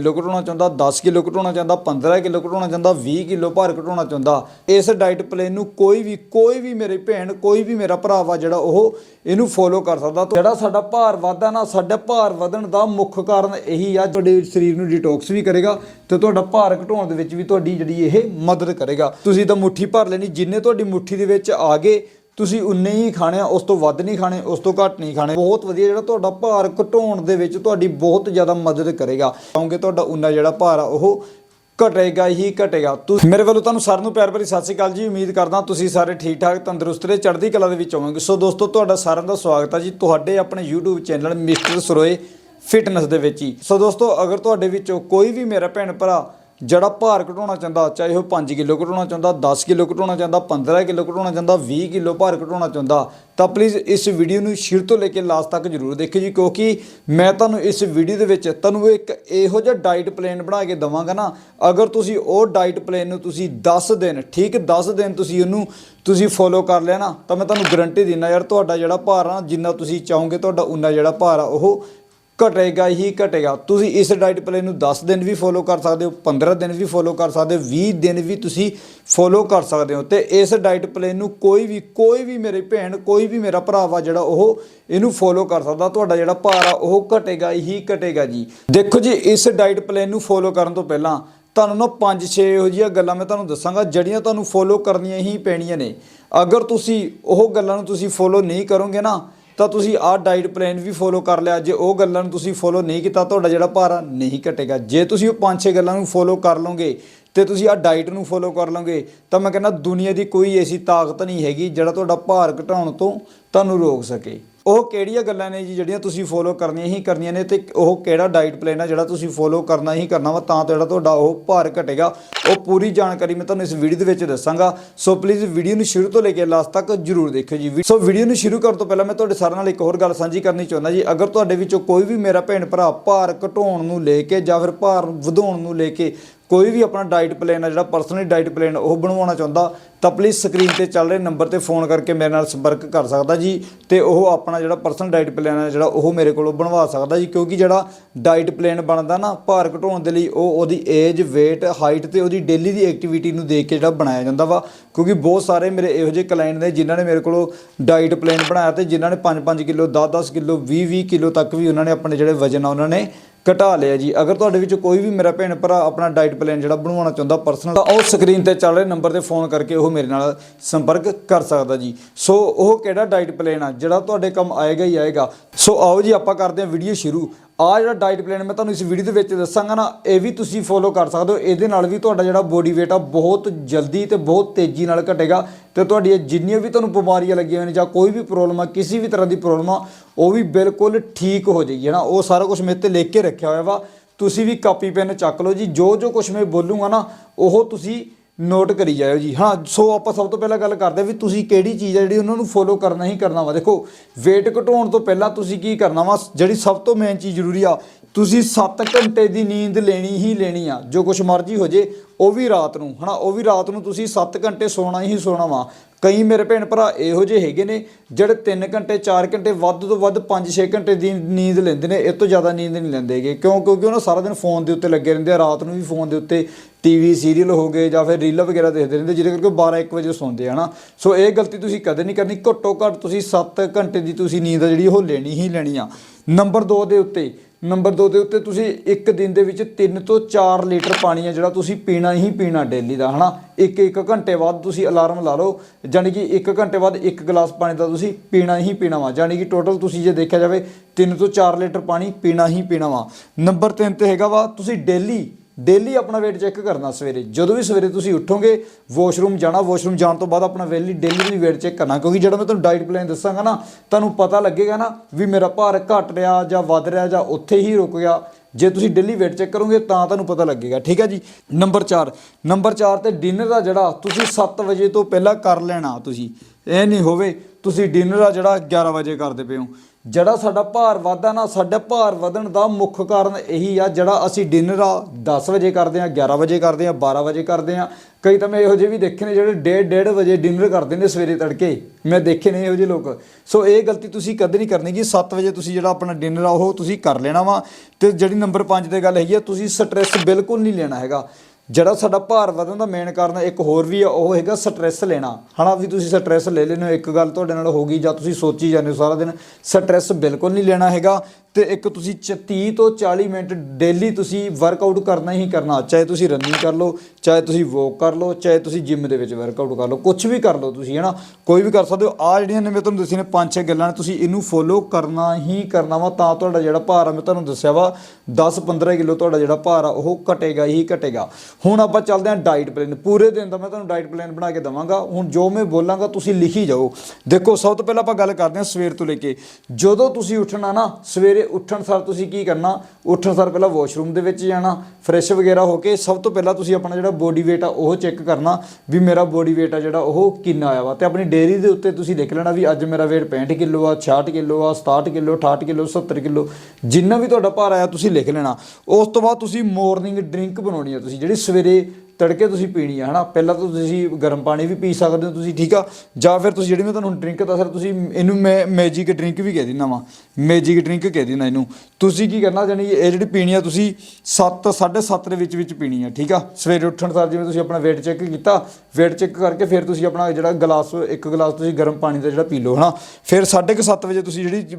Kilo ਘਟਾਉਣਾ ਚਾਹੁੰਦਾ 10 kilo ਘਟਾਉਣਾ ਚਾਹੁੰਦਾ 15 ਕਿਲੋ ਘਟਾਉਣਾ ਚਾਹੁੰਦਾ 20 ਕਿਲੋ ਭਾਰ ਘਟਾਉਣਾ ਚਾਹੁੰਦਾ। ਇਸ ਡਾਈਟ ਪਲਾਨ ਨੂੰ ਕੋਈ ਵੀ ਕੋਈ ਵੀ ਮੇਰੀ ਭੈਣ, ਕੋਈ ਵੀ ਮੇਰਾ ਭਰਾ ਵਾ ਜਿਹੜਾ ਉਹ ਇਹਨੂੰ ਫੋਲੋ ਕਰ ਸਕਦਾ। ਜਿਹੜਾ ਸਾਡਾ ਭਾਰ ਵਾਧਾ ਨਾ, ਸਾਡਾ ਭਾਰ ਵਧਣ ਦਾ ਮੁੱਖ ਕਾਰਨ ਇਹੀ ਆ, ਤੁਹਾਡੇ ਸਰੀਰ ਨੂੰ ਡਿਟੌਕਸ ਵੀ ਕਰੇਗਾ ਤੇ ਤੁਹਾਡਾ ਭਾਰ ਘਟਾਉਣ ਦੇ ਵਿੱਚ ਵੀ ਤੁਹਾਡੀ ਜਿਹੜੀ ਇਹ ਮਦਦ ਕਰੇਗਾ। ਤੁਸੀਂ ਤਾਂ ਮੁੱਠੀ ਭਰ ਲੈਣੀ, ਜਿੰਨੇ ਤੁਹਾਡੀ ਮੁੱਠੀ ਦੇ ਵਿੱਚ ਆ ਗਏ ਤੁਸੀਂ ਉਨੇ ਹੀ ਖਾਣੇ ਆ, ਉਸ ਤੋਂ ਵੱਧ ਨਹੀਂ ਖਾਣੇ, ਉਸ ਤੋਂ ਘੱਟ ਨਹੀਂ ਖਾਣੇ। ਬਹੁਤ ਵਧੀਆ ਜਿਹੜਾ ਤੁਹਾਡਾ ਭਾਰ ਘਟਾਉਣ ਦੇ ਵਿੱਚ ਤੁਹਾਡੀ ਬਹੁਤ ਜ਼ਿਆਦਾ ਮਦਦ ਕਰੇਗਾ। ਕਿਉਂਕਿ ਤੁਹਾਡਾ ਉਨਾ ਜਿਹੜਾ ਭਾਰ ਆ, ਉਹ ਘਟੇਗਾ ਹੀ ਘਟੇਗਾ। ਤੁਸੀਂ ਮੇਰੇ ਵੱਲੋਂ ਤੁਹਾਨੂੰ ਸਾਰਿਆਂ ਨੂੰ ਪਿਆਰ ਭਰੀ ਸਤਿ ਸ਼੍ਰੀ ਅਕਾਲ ਜੀ। ਉਮੀਦ ਕਰਦਾ ਤੁਸੀਂ ਸਾਰੇ ਠੀਕ ਠਾਕ ਤੰਦਰੁਸਤ ਤੇ ਚੜ੍ਹਦੀ ਕਲਾ ਦੇ ਵਿੱਚ ਹੋਵੋਗੇ। ਸੋ ਦੋਸਤੋ, ਤੁਹਾਡਾ ਸਾਰਿਆਂ ਦਾ ਸਵਾਗਤ ਹੈ ਜੀ ਤੁਹਾਡੇ ਆਪਣੇ YouTube channel mister Saroye fitness ਦੇ ਵਿੱਚ ਹੀ। ਸੋ ਦੋਸਤੋ, ਅਗਰ ਤੁਹਾਡੇ ਵਿੱਚੋਂ ਕੋਈ ਵੀ ਮੇਰਾ ਭੈਣ ਭਰਾ ਜਿਹੜਾ ਭਾਰ ਘਟਾਉਣਾ ਚਾਹੁੰਦਾ, ਚਾਹੇ ਉਹ 5 ਕਿਲੋ ਘਟਾਉਣਾ ਚਾਹੁੰਦਾ 10 ਕਿਲੋ ਘਟਾਉਣਾ ਚਾਹੁੰਦਾ 15 ਕਿਲੋ ਘਟਾਉਣਾ ਚਾਹੁੰਦਾ 20 ਕਿਲੋ ਭਾਰ ਘਟਾਉਣਾ ਚਾਹੁੰਦਾ, ਤਾਂ ਪਲੀਜ਼ ਇਸ ਵੀਡੀਓ ਨੂੰ ਸ਼ੁਰੂ ਤੋਂ ਲੈ ਕੇ ਲਾਸਟ ਤੱਕ ਜਰੂਰ ਦੇਖਿਓ ਜੀ, ਕਿਉਂਕਿ ਮੈਂ ਤੁਹਾਨੂੰ ਇਸ ਵੀਡੀਓ ਦੇ ਵਿੱਚ ਤੁਹਾਨੂੰ ਇੱਕ ਇਹੋ ਜਿਹਾ ਡਾਈਟ ਪਲਾਨ ਬਣਾ ਕੇ ਦਵਾਂਗਾ ਨਾ, ਅਗਰ ਤੁਸੀਂ ਉਹ ਡਾਈਟ ਪਲਾਨ ਨੂੰ ਤੁਸੀਂ 10 ਦਿਨ, ਠੀਕ 10 ਦਿਨ ਤੁਸੀਂ ਉਹਨੂੰ ਤੁਸੀਂ ਫੋਲੋ ਕਰ ਲਿਆ ਨਾ, ਤਾਂ ਮੈਂ ਤੁਹਾਨੂੰ ਗਰੰਟੀ ਦਿੰਦਾ ਯਾਰ ਤੁਹਾਡਾ ਜਿਹੜਾ ਭਾਰ ਆ, ਜਿੰਨਾ ਤੁਸੀਂ ਚਾਹੋਗੇ ਤੁਹਾਡਾ ਉਨਾ ਜਿਹੜਾ ਭਾਰ ਆ, ਉਹ ਘਟੇਗਾ ਹੀ ਘਟੇਗਾ। ਤੁਸੀਂ ਇਸ ਡਾਈਟ ਪਲਾਨ ਨੂੰ 10 ਦਿਨ ਵੀ ਫੋਲੋ ਕਰ ਸਕਦੇ ਹੋ 15 ਦਿਨ ਵੀ ਫੋਲੋ ਕਰ ਸਕਦੇ ਹੋ 20 ਦਿਨ ਵੀ ਤੁਸੀਂ ਫੋਲੋ ਕਰ ਸਕਦੇ ਹੋ। ਤੇ ਇਸ ਡਾਈਟ ਪਲਾਨ ਨੂੰ ਕੋਈ ਵੀ ਕੋਈ ਵੀ ਮੇਰੇ ਭੈਣ, ਕੋਈ ਵੀ ਮੇਰਾ ਭਰਾ ਵਾ ਜਿਹੜਾ ਉਹ ਇਹਨੂੰ ਫੋਲੋ ਕਰ ਸਕਦਾ। ਤੁਹਾਡਾ ਜਿਹੜਾ ਭਾਰ ਆ, ਉਹ ਘਟੇਗਾ ਹੀ ਘਟੇਗਾ ਜੀ। ਦੇਖੋ ਜੀ, ਇਸ ਡਾਈਟ ਪਲਾਨ ਨੂੰ ਫੋਲੋ ਕਰਨ ਤੋਂ ਪਹਿਲਾਂ ਤੁਹਾਨੂੰ ਨਾ 5-6 ਇਹੋ ਜਿਹੀਆਂ ਗੱਲਾਂ ਮੈਂ ਤੁਹਾਨੂੰ ਦੱਸਾਂਗਾ, ਜਿਹੜੀਆਂ ਤੁਹਾਨੂੰ ਫੋਲੋ ਕਰਨੀਆਂ ਹੀ ਪੈਣੀਆਂ ਨੇ। ਅਗਰ ਤੁਸੀਂ ਉਹ ਗੱਲਾਂ ਨੂੰ ਤੁਸੀਂ ਫੋਲੋ ਨਹੀਂ ਕਰੋਗੇ ਨਾ ਤਾਂ ਤੁਸੀਂ ਆਹ ਡਾਈਟ ਪਲਾਨ ਵੀ ਫੋਲੋ ਕਰ ਲਿਆ। ਜੇ ਉਹ ਗੱਲਾਂ ਨੂੰ ਤੁਸੀਂ ਫੋਲੋ ਨਹੀਂ ਕੀਤਾ, ਤੁਹਾਡਾ ਜਿਹੜਾ ਭਾਰ ਆ ਨਹੀਂ ਘਟੇਗਾ। ਜੇ ਤੁਸੀਂ ਉਹ ਪੰਜ ਛੇ ਗੱਲਾਂ ਨੂੰ ਫੋਲੋ ਕਰ ਲਓਗੇ ਤੇ ਤੁਸੀਂ ਆਹ ਡਾਈਟ ਨੂੰ ਫੋਲੋ ਕਰ ਲਓਗੇ, ਤਾਂ ਮੈਂ ਕਹਿੰਦਾ ਦੁਨੀਆ ਦੀ ਕੋਈ ਐਸੀ ਤਾਕਤ ਨਹੀਂ ਹੈਗੀ ਜਿਹੜਾ ਤੁਹਾਡਾ ਭਾਰ ਘਟਾਉਣ ਤੋਂ ਤੁਹਾਨੂੰ ਰੋਕ ਸਕੇ। ਉਹ ਕਿਹੜੀਆਂ ਗੱਲਾਂ ਨੇ ਜੀ ਜਿਹੜੀਆਂ ਤੁਸੀਂ ਫੋਲੋ ਕਰਨੀਆਂ ਹੀ ਕਰਨੀਆਂ ਨੇ ਤੇ ਉਹ ਕਿਹੜਾ ਡਾਈਟ ਪਲਾਨ ਆ ਜਿਹੜਾ ਤੁਸੀਂ ਫੋਲੋ ਕਰਨਾ ਹੀ ਕਰਨਾ ਵਾ ਤਾਂ ਜਿਹੜਾ ਤੁਹਾਡਾ ਉਹ ਭਾਰ ਘਟੇਗਾ। ਉਹ ਪੂਰੀ ਜਾਣਕਾਰੀ ਮੈਂ ਤੁਹਾਨੂੰ ਇਸ ਵੀਡੀਓ ਦੇ ਵਿੱਚ ਦੱਸਾਂਗਾ। ਸੋ ਪਲੀਜ਼ ਵੀਡੀਓ ਨੂੰ ਸ਼ੁਰੂ ਤੋਂ ਲੈ ਕੇ ਲਾਸਟ ਤੱਕ ਜਰੂਰ ਦੇਖਿਓ ਜੀ। ਸੋ ਵੀਡੀਓ ਨੂੰ ਸ਼ੁਰੂ ਕਰਨ ਤੋਂ ਪਹਿਲਾਂ ਮੈਂ ਤੁਹਾਡੇ ਸਾਰਿਆਂ ਨਾਲ ਇੱਕ ਹੋਰ ਗੱਲ ਸਾਂਝੀ ਕਰਨੀ ਚਾਹੁੰਦਾ ਜੀ। ਅਗਰ ਤੁਹਾਡੇ ਵਿੱਚੋਂ ਕੋਈ ਵੀ ਮੇਰਾ ਭੈਣ ਭਰਾ ਭਾਰ ਘਟਾਉਣ ਨੂੰ ਲੈ ਕੇ ਜਾਂ ਫਿਰ ਭਾਰ ਵਧਾਉਣ ਨੂੰ ਲੈ ਕੇ ਕੋਈ ਵੀ ਆਪਣਾ ਡਾਈਟ ਪਲਾਨ ਆ, ਜਿਹੜਾ ਪਰਸਨਲੀ ਡਾਈਟ ਪਲਾਨ ਉਹ ਬਣਵਾਉਣਾ ਚਾਹੁੰਦਾ, ਤਾਂ ਪਲੀਜ਼ ਸਕਰੀਨ ਤੇ ਚੱਲ ਰਹੇ ਨੰਬਰ ਤੇ ਫੋਨ ਕਰਕੇ ਮੇਰੇ ਨਾਲ ਸੰਪਰਕ ਕਰ ਸਕਦਾ ਜੀ ਤੇ ਉਹ ਆਪਣਾ ਜਿਹੜਾ ਪਰਸਨਲ ਡਾਈਟ ਪਲਾਨ ਹੈ ਜਿਹੜਾ ਉਹ ਮੇਰੇ ਕੋਲੋਂ ਬਣਵਾ ਸਕਦਾ ਜੀ, ਕਿਉਂਕਿ ਜਿਹੜਾ ਡਾਈਟ ਪਲਾਨ ਬਣਦਾ ਨਾ, ਭਾਰ ਘਟਾਉਣ ਦੇ ਲਈ ਉਹ ਉਹਦੀ ਏਜ weight ਹਾਈਟ ਤੇ ਉਹਦੀ ਡੇਲੀ ਦੀ ਐਕਟੀਵਿਟੀ ਨੂੰ ਦੇਖ ਕੇ ਜਿਹੜਾ ਬਣਾਇਆ ਜਾਂਦਾ ਵਾ, ਕਿਉਂਕਿ ਬਹੁਤ ਸਾਰੇ ਮੇਰੇ ਇਹੋ ਜਿਹੇ ਕਲਾਇੰਟ ਨੇ ਜਿਨ੍ਹਾਂ ਨੇ ਮੇਰੇ ਕੋਲੋਂ ਡਾਈਟ ਪਲਾਨ ਬਣਾਇਆ ਤੇ ਜਿਨ੍ਹਾਂ ਨੇ 5-5 ਕਿਲੋ 10-10 ਕਿਲੋ 20-20 ਕਿਲੋ ਤੱਕ ਵੀ ਉਹਨਾਂ ਨੇ ਆਪਣੇ ਜਿਹੜੇ ਵਜਨ ਆ, ਉਹਨਾਂ ਨੇ ਘਟਾ ਲਿਆ ਜੀ। ਅਗਰ ਤੁਹਾਡੇ ਵਿੱਚ ਕੋਈ ਵੀ ਮੇਰਾ ਭੈਣ ਭਰਾ ਆਪਣਾ ਡਾਈਟ ਪਲਾਨ ਜਿਹੜਾ ਬਣਵਾਉਣਾ ਚਾਹੁੰਦਾ ਪਰਸਨਲ ਤਾਂ ਉਹ ਸਕਰੀਨ ਤੇ ਚੱਲ ਰਹੇ ਨੰਬਰ ਤੇ ਫੋਨ ਕਰਕੇ ਉਹ ਮੇਰੇ ਨਾਲ ਸੰਪਰਕ ਕਰ ਸਕਦਾ ਜੀ। ਸੋ ਉਹ ਕਿਹੜਾ ਡਾਈਟ ਪਲਾਨ ਆ? ਜਿਹੜਾ ਤੁਹਾਡੇ ਕੰਮ ਆਏਗਾ ਹੀ ਆਏਗਾ। ਸੋ ਆਓ ਜੀ, ਆਪਾਂ ਕਰਦੇ ਹਾਂ ਵੀਡੀਓ ਸ਼ੁਰੂ। ਆ ਜਿਹੜਾ ਡਾਈਟ ਪਲਾਨ ਮੈਂ ਤੁਹਾਨੂੰ ਇਸ ਵੀਡੀਓ ਦੇ ਵਿੱਚ ਦੱਸਾਂਗਾ ਨਾ, ਇਹ ਵੀ ਤੁਸੀਂ ਫੋਲੋ ਕਰ ਸਕਦੇ ਹੋ। ਇਹਦੇ ਨਾਲ ਵੀ ਤੁਹਾਡਾ ਜਿਹੜਾ ਬੋਡੀ weight ਆ ਬਹੁਤ ਜਲਦੀ ਤੇ ਬਹੁਤ ਤੇਜ਼ੀ ਨਾਲ ਘਟੇਗਾ ਤੇ ਤੁਹਾਡੀਆਂ ਜਿੰਨੀਆਂ ਵੀ ਤੁਹਾਨੂੰ ਬਿਮਾਰੀਆਂ ਲੱਗੀਆਂ ਹੋਈਆਂ ਨੇ ਜਾਂ ਕੋਈ ਵੀ ਪ੍ਰੋਬਲਮ ਆ, ਕਿਸੇ ਵੀ ਤਰ੍ਹਾਂ ਦੀ ਪ੍ਰੋਬਲਮ ਆ, ਉਹ ਵੀ ਬਿਲਕੁਲ ਠੀਕ ਹੋ ਜਾਏਗੀ ਨਾ ਉਹ ਸਾਰਾ ਕੁਝ ਮੇਰੇ ਤੇ ਲਿਖ ਕੇ ਰੱਖਿਆ ਹੋਇਆ ਵਾ। ਤੁਸੀਂ ਵੀ ਕਾਪੀ ਪੈਨ ਚੱਕ ਲਓ ਜੀ ਜੋ ਜੋ ਕੁਝ ਮੈਂ ਬੋਲੂੰਗਾ ਨਾ, ਉਹ ਤੁਸੀਂ ਨੋਟ ਕਰੀ ਜਾਇਓ ਜੀ। ਹਾਂ, ਸੋ ਆਪਾਂ ਸਭ ਤੋਂ ਪਹਿਲਾਂ ਗੱਲ ਕਰਦੇ ਹਾਂ ਵੀ ਤੁਸੀਂ ਕਿਹੜੀ ਚੀਜ਼ ਹੈ ਜਿਹੜੀ ਉਹਨਾਂ ਨੂੰ ਫੋਲੋ ਕਰਨਾ ਹੀ ਕਰਨਾ ਵਾ। ਦੇਖੋ, weight ਘਟਾਉਣ ਤੋਂ ਪਹਿਲਾਂ ਤੁਸੀਂ ਕੀ ਕਰਨਾ ਵਾ? ਜਿਹੜੀ ਸਭ ਤੋਂ ਮੇਨ ਚੀਜ਼ ਜ਼ਰੂਰੀ ਆ ਤੁਸੀਂ 7 ਘੰਟੇ ਦੀ ਨੀਂਦ ਲੈਣੀ ਹੀ ਲੈਣੀ ਆ, ਜੋ ਕੁਛ ਮਰਜ਼ੀ ਹੋ ਜੇ, ਉਹ ਵੀ ਰਾਤ ਨੂੰ, ਹਨਾ? ਉਹ ਵੀ ਰਾਤ ਨੂੰ ਤੁਸੀਂ 7 ਘੰਟੇ ਸੋਣਾ ਹੀ ਸੋਣਾ ਵਾ। ਕਈ ਮੇਰੇ ਭੈਣ ਭਰਾ ਇਹੋ ਜਿਹੇ ਹੈਗੇ ਨੇ, ਜਿਹੜੇ 3 ਘੰਟੇ 4 ਘੰਟੇ, ਵੱਧ ਤੋਂ ਵੱਧ 5-6 ਘੰਟੇ ਦੀ ਨੀਂਦ ਲੈਂਦੇ ਨੇ, ਇਹ ਤੋਂ ਜ਼ਿਆਦਾ ਨੀਂਦ ਨਹੀਂ ਲੈਂਦੇਗੇ ਕਿਉਂ? ਕਿਉਂਕਿ ਉਹਨਾਂ ਸਾਰਾ ਦਿਨ ਫੋਨ ਦੇ ਉੱਤੇ ਲੱਗੇ ਰਹਿੰਦੇ ਆ, ਰਾਤ ਨੂੰ ਵੀ ਫੋਨ ਦੇ ਉੱਤੇ ਟੀਵੀ ਸੀਰੀਅਲ ਹੋ ਗਏ ਜਾਂ ਫਿਰ ਰੀਲਾਂ ਵਗੈਰਾ ਦੇਖਦੇ ਰਹਿੰਦੇ, ਜਿਹਦੇ ਕਰਕੇ 12-1 ਵਜੇ ਸੌਂਦੇ ਆ, ਹਨਾ? ਸੋ ਇਹ ਗਲਤੀ ਤੁਸੀਂ ਕਦੇ ਨਹੀਂ ਕਰਨੀ। ਘੱਟੋ ਘੱਟ ਤੁਸੀਂ 7 ਘੰਟੇ ਦੀ ਤੁਸੀਂ ਨੀਂਦ ਆ ਜਿਹੜੀ, ਉਹ ਲੈਣੀ ਹੀ ਲੈਣੀ ਆ। ਨੰਬਰ 2 ਦੇ ਉੱਤੇ ਨੰਬਰ 2 ਦੇ ਉੱਤੇ ਤੁਸੀਂ ਇੱਕ ਦਿਨ ਦੇ ਵਿੱਚ 3 ਤੋਂ 4 ਲੀਟਰ ਪਾਣੀ ਆ ਜਿਹੜਾ ਤੁਸੀਂ ਪੀਣਾ ਹੀ ਪੀਣਾ ਡੇਲੀ ਦਾ, ਹਨਾ? ਇੱਕ ਇੱਕ ਘੰਟੇ ਬਾਅਦ ਤੁਸੀਂ ਅਲਾਰਮ ਲਾ ਲਓ, ਜਾਣੀ ਕਿ ਇੱਕ ਘੰਟੇ ਬਾਅਦ ਇੱਕ ਗਲਾਸ ਪਾਣੀ ਦਾ ਤੁਸੀਂ ਪੀਣਾ ਹੀ ਪੀਣਾ ਵਾ। ਜਾਣੀ ਕਿ ਟੋਟਲ ਤੁਸੀਂ ਜੇ ਦੇਖਿਆ ਜਾਵੇ 3 ਤੋਂ 4 ਲੀਟਰ ਪਾਣੀ ਪੀਣਾ ਹੀ ਪੀਣਾ ਵਾ। ਨੰਬਰ 3 ਤੇ ਹੈਗਾ ਵਾ, ਤੁਸੀਂ ਡੇਲੀ ਡੇਲੀ ਆਪਣਾ weight ਚੈੱਕ ਕਰਨਾ ਸਵੇਰੇ। ਜਦੋਂ ਵੀ ਸਵੇਰੇ ਤੁਸੀਂ ਉੱਠੋਗੇ ਵਾਸ਼ਰੂਮ ਜਾਣਾ ਵਾਸ਼ਰੂਮ ਜਾਣ ਤੋਂ ਬਾਅਦ ਆਪਣਾ ਵੈਲੀ ਡੇਲੀ ਵੀ weight ਚੈੱਕ ਕਰਨਾ। ਕਿਉਂਕਿ ਜਿਹੜਾ ਮੈਂ ਤੁਹਾਨੂੰ ਡਾਈਟ ਪਲਾਨ ਦੱਸਾਂਗਾ ਨਾ, ਤੁਹਾਨੂੰ ਪਤਾ ਲੱਗੇਗਾ ਨਾ ਵੀ ਮੇਰਾ ਭਾਰ ਘਟ ਰਿਹਾ ਜਾਂ ਵੱਧ ਰਿਹਾ ਜਾਂ ਉੱਥੇ ਹੀ ਰੁਕ ਗਿਆ। ਜੇ ਤੁਸੀਂ ਡੇਲੀ weight ਚੈੱਕ ਕਰੋਗੇ, ਤਾਂ ਤੁਹਾਨੂੰ ਪਤਾ ਲੱਗੇਗਾ। ਠੀਕ ਹੈ ਜੀ? ਨੰਬਰ 4 ਨੰਬਰ 4 ਤੇ ਡਿਨਰ ਦਾ ਜਿਹੜਾ ਤੁਸੀਂ 7 ਵਜੇ ਤੋਂ ਪਹਿਲਾਂ ਕਰ ਲੈਣਾ ਤੁਸੀਂ। ਇਹ ਨਹੀਂ ਹੋਵੇ, ਤੁਸੀਂ ਡਿਨਰ ਆ ਜਿਹੜਾ 11 ਵਜੇ ਕਰਦੇ ਪਏ ਹੋ। ਜਿਹੜਾ ਸਾਡਾ ਭਾਰ ਵਧਦਾ ਨਾ, ਸਾਡਾ ਭਾਰ ਵਧਣ ਦਾ ਮੁੱਖ ਕਾਰਨ ਇਹੀ ਆ, ਜਿਹੜਾ ਅਸੀਂ ਡਿਨਰ ਆ 10 ਵਜੇ ਕਰਦੇ ਆ 11 ਵਜੇ ਕਰਦੇ ਆ 12 ਵਜੇ ਕਰਦੇ ਆ ਕਈ ਤਾਂ ਮੈਂ ਇਹੋ ਜਿਹੇ ਵੀ ਦੇਖੇ ਨੇ ਜਿਹੜੇ ਡੇਢ ਡੇਢ ਵਜੇ ਡਿਨਰ ਕਰਦੇ ਨੇ ਸਵੇਰੇ ਤੜਕੇ। ਮੈਂ ਦੇਖੇ ਨੇ ਇਹੋ ਜਿਹੇ ਲੋਕ। ਸੋ ਇਹ ਗਲਤੀ ਤੁਸੀਂ ਕਦੇ ਨਹੀਂ ਕਰਨੀ ਕਿ 7 ਵਜੇ ਤੁਸੀਂ ਜਿਹੜਾ ਆਪਣਾ ਡਿਨਰ ਆ, ਉਹ ਤੁਸੀਂ ਕਰ ਲੈਣਾ ਵਾ। ਤੇ ਜਿਹੜੀ ਨੰਬਰ 5 ਤੇ ਗੱਲ ਹੈਗੀ ਆ, ਤੁਸੀਂ ਸਟ੍ਰੈਸ ਬਿਲਕੁਲ ਨਹੀਂ ਲੈਣਾ ਹੈਗਾ। ਜਿਹੜਾ ਸਾਡਾ ਭਾਰ ਵਧਣ ਦਾ ਮੇਨ ਕਾਰਨ ਇੱਕ ਹੋਰ ਵੀ ਆ, ਉਹ ਹੈਗਾ ਸਟ੍ਰੈਸ ਲੈਣਾ। ਹਨਾ ਵੀ ਤੁਸੀਂ ਸਟ੍ਰੈਸ ਲੈ ਲੈਂਦੇ ਹੋ, ਇੱਕ ਗੱਲ ਤੁਹਾਡੇ ਨਾਲ ਹੋ ਗਈ ਜਾਂ ਤੁਸੀਂ ਸੋਚੀ ਜਾਂਦੇ ਹੋ ਸਾਰਾ ਦਿਨ ਸਟ੍ਰੈਸ ਬਿਲਕੁਲ ਨਹੀਂ ਲੈਣਾ ਹੈਗਾ। ਤੇ ਇੱਕ ਤੁਸੀਂ ਚ- 30 ਤੋਂ 40 ਮਿੰਟ ਡੇਲੀ ਤੁਸੀਂ ਵਰਕਆਊਟ ਕਰਨਾ ਹੀ ਕਰਨਾ, ਚਾਹੇ ਤੁਸੀਂ ਰਨਿੰਗ ਕਰ ਲਓ ਚਾਹੇ ਤੁਸੀਂ ਵੋਕ ਕਰ ਲਓ, ਚਾਹੇ ਤੁਸੀਂ ਜਿਮ ਦੇ ਵਿੱਚ ਵਰਕਆਊਟ ਕਰ ਲਓ ਕੁਝ ਵੀ ਕਰ ਲਓ ਤੁਸੀਂ, ਹਨਾ? ਕੋਈ ਵੀ ਕਰ ਸਕਦੇ ਹੋ। ਆ ਜਿਹੜੀਆਂ ਨੇ ਮੈਂ ਤੁਹਾਨੂੰ ਦੱਸੀਆਂ ਨੇ ਪੰਜ ਛੇ ਗੱਲਾਂ ਨੇ, ਤੁਸੀਂ ਇਹਨੂੰ ਫੋਲੋ ਕਰਨਾ ਹੀ ਕਰਨਾ ਵਾ, ਤਾਂ ਤੁਹਾਡਾ ਜਿਹੜਾ ਭਾਰ ਆ, ਮੈਂ ਤੁਹਾਨੂੰ ਦੱਸਿਆ ਵਾ 10 15 ਕਿਲੋ ਤੁਹਾਡਾ ਜਿਹੜਾ ਭਾਰ ਆ, ਉਹ ਘਟੇਗਾ ਹੀ ਘਟੇਗਾ। ਹੁਣ ਆਪਾਂ ਚੱਲਦੇ ਹਾਂ ਡਾਈਟ ਪਲਾਨ ਪੂਰੇ ਦਿਨ ਦਾ ਮੈਂ ਤੁਹਾਨੂੰ ਡਾਈਟ ਪਲਾਨ ਬਣਾ ਕੇ ਦਵਾਂਗਾ। ਹੁਣ ਜੋ ਮੈਂ ਬੋਲਾਂਗਾ, ਤੁਸੀਂ ਲਿਖੀ ਜਾਓ। ਦੇਖੋ, ਸਭ ਤੋਂ ਪਹਿਲਾਂ ਆਪਾਂ ਗੱਲ ਕਰਦੇ ਹਾਂ ਸਵੇਰ ਤੋਂ ਲੈ ਕੇ। ਜਦੋਂ ਤੁਸੀਂ ਉੱਠਣਾ ਨਾ, ਸਵੇਰੇ ਉੱਠਣ ਸਾਰ ਤੁਸੀਂ ਕੀ ਕਰਨਾ? ਉੱਠਣ ਸਾਰ ਪਹਿਲਾਂ ਵਾਸ਼ਰੂਮ ਦੇ ਵਿੱਚ ਜਾਣਾ ਫਰੈਸ਼ ਵਗੈਰਾ ਹੋ ਕੇ ਸਭ ਤੋਂ ਪਹਿਲਾਂ ਤੁਸੀਂ ਆਪਣਾ ਜਿਹੜਾ ਬੋਡੀ weight ਆ, ਉਹ ਚੈੱਕ ਕਰਨਾ ਵੀ ਮੇਰਾ ਬੋਡੀ weight ਆ ਜਿਹੜਾ, ਉਹ ਕਿੰਨਾ ਆਇਆ ਵਾ। ਤੇ ਆਪਣੀ ਡੇਅਰੀ ਦੇ ਉੱਤੇ ਤੁਸੀਂ ਦੇਖ ਲੈਣਾ ਵੀ ਅੱਜ ਮੇਰਾ weight 65 ਕਿਲੋ ਆ 66 ਕਿਲੋ ਆ 67 ਕਿਲੋ 68 ਕਿਲੋ 70 ਕਿਲੋ, ਜਿੰਨਾ ਵੀ ਤੁਹਾਡਾ ਭਾਰ ਆਇਆ ਤੁਸੀਂ ਲਿਖ ਲੈਣਾ। ਉਸ ਤੋਂ ਬਾਅਦ ਤੁਸੀਂ ਮਾਰਨਿੰਗ ਡਰਿੰਕ ਬਣਾਉਣੀ ਆ ਤੁਸੀਂ, ਜਿਹੜੀ ਸਵੇਰੇ ਤੜਕੇ ਤੁਸੀਂ ਪੀਣੀ ਆ, ਹਨਾ? ਪਹਿਲਾਂ ਤਾਂ ਤੁਸੀਂ ਗਰਮ ਪਾਣੀ ਵੀ ਪੀ ਸਕਦੇ ਹੋ ਤੁਸੀਂ, ਠੀਕ ਆ? ਜਾਂ ਫਿਰ ਤੁਸੀਂ ਜਿਹੜੀ ਮੈਂ ਤੁਹਾਨੂੰ ਡਰਿੰਕ ਦੱਸ ਰਿਹਾ, ਤੁਸੀਂ ਇਹਨੂੰ ਮੈਂ ਮੈਜਿਕ ਡਰਿੰਕ ਵੀ ਕਹਿ ਦਿੰਦਾ ਵਾਂ। ਮੈਜਿਕ ਡਰਿੰਕ ਕਹਿ ਦਿੰਦਾ ਇਹਨੂੰ। ਤੁਸੀਂ ਕੀ ਕਰਨਾ ਜਾਨੀ ਇਹ ਜਿਹੜੀ ਪੀਣੀ ਆ, ਤੁਸੀਂ 7 7:30 ਦੇ ਵਿੱਚ ਵਿੱਚ ਪੀਣੀ ਆ, ਠੀਕ ਆ? ਸਵੇਰੇ ਉੱਠਣ ਸਾਰ ਜਿਵੇਂ ਤੁਸੀਂ ਆਪਣਾ weight ਚੈੱਕ ਕੀਤਾ, weight ਚੈੱਕ ਕਰਕੇ ਫਿਰ ਤੁਸੀਂ ਆਪਣਾ ਜਿਹੜਾ ਗਲਾਸ, ਇੱਕ ਗਲਾਸ ਤੁਸੀਂ ਗਰਮ ਪਾਣੀ ਦਾ ਜਿਹੜਾ ਪੀ ਲਓ, ਹਨਾ? ਫਿਰ 7:30 ਵਜੇ ਤੁਸੀਂ ਜਿਹੜੀ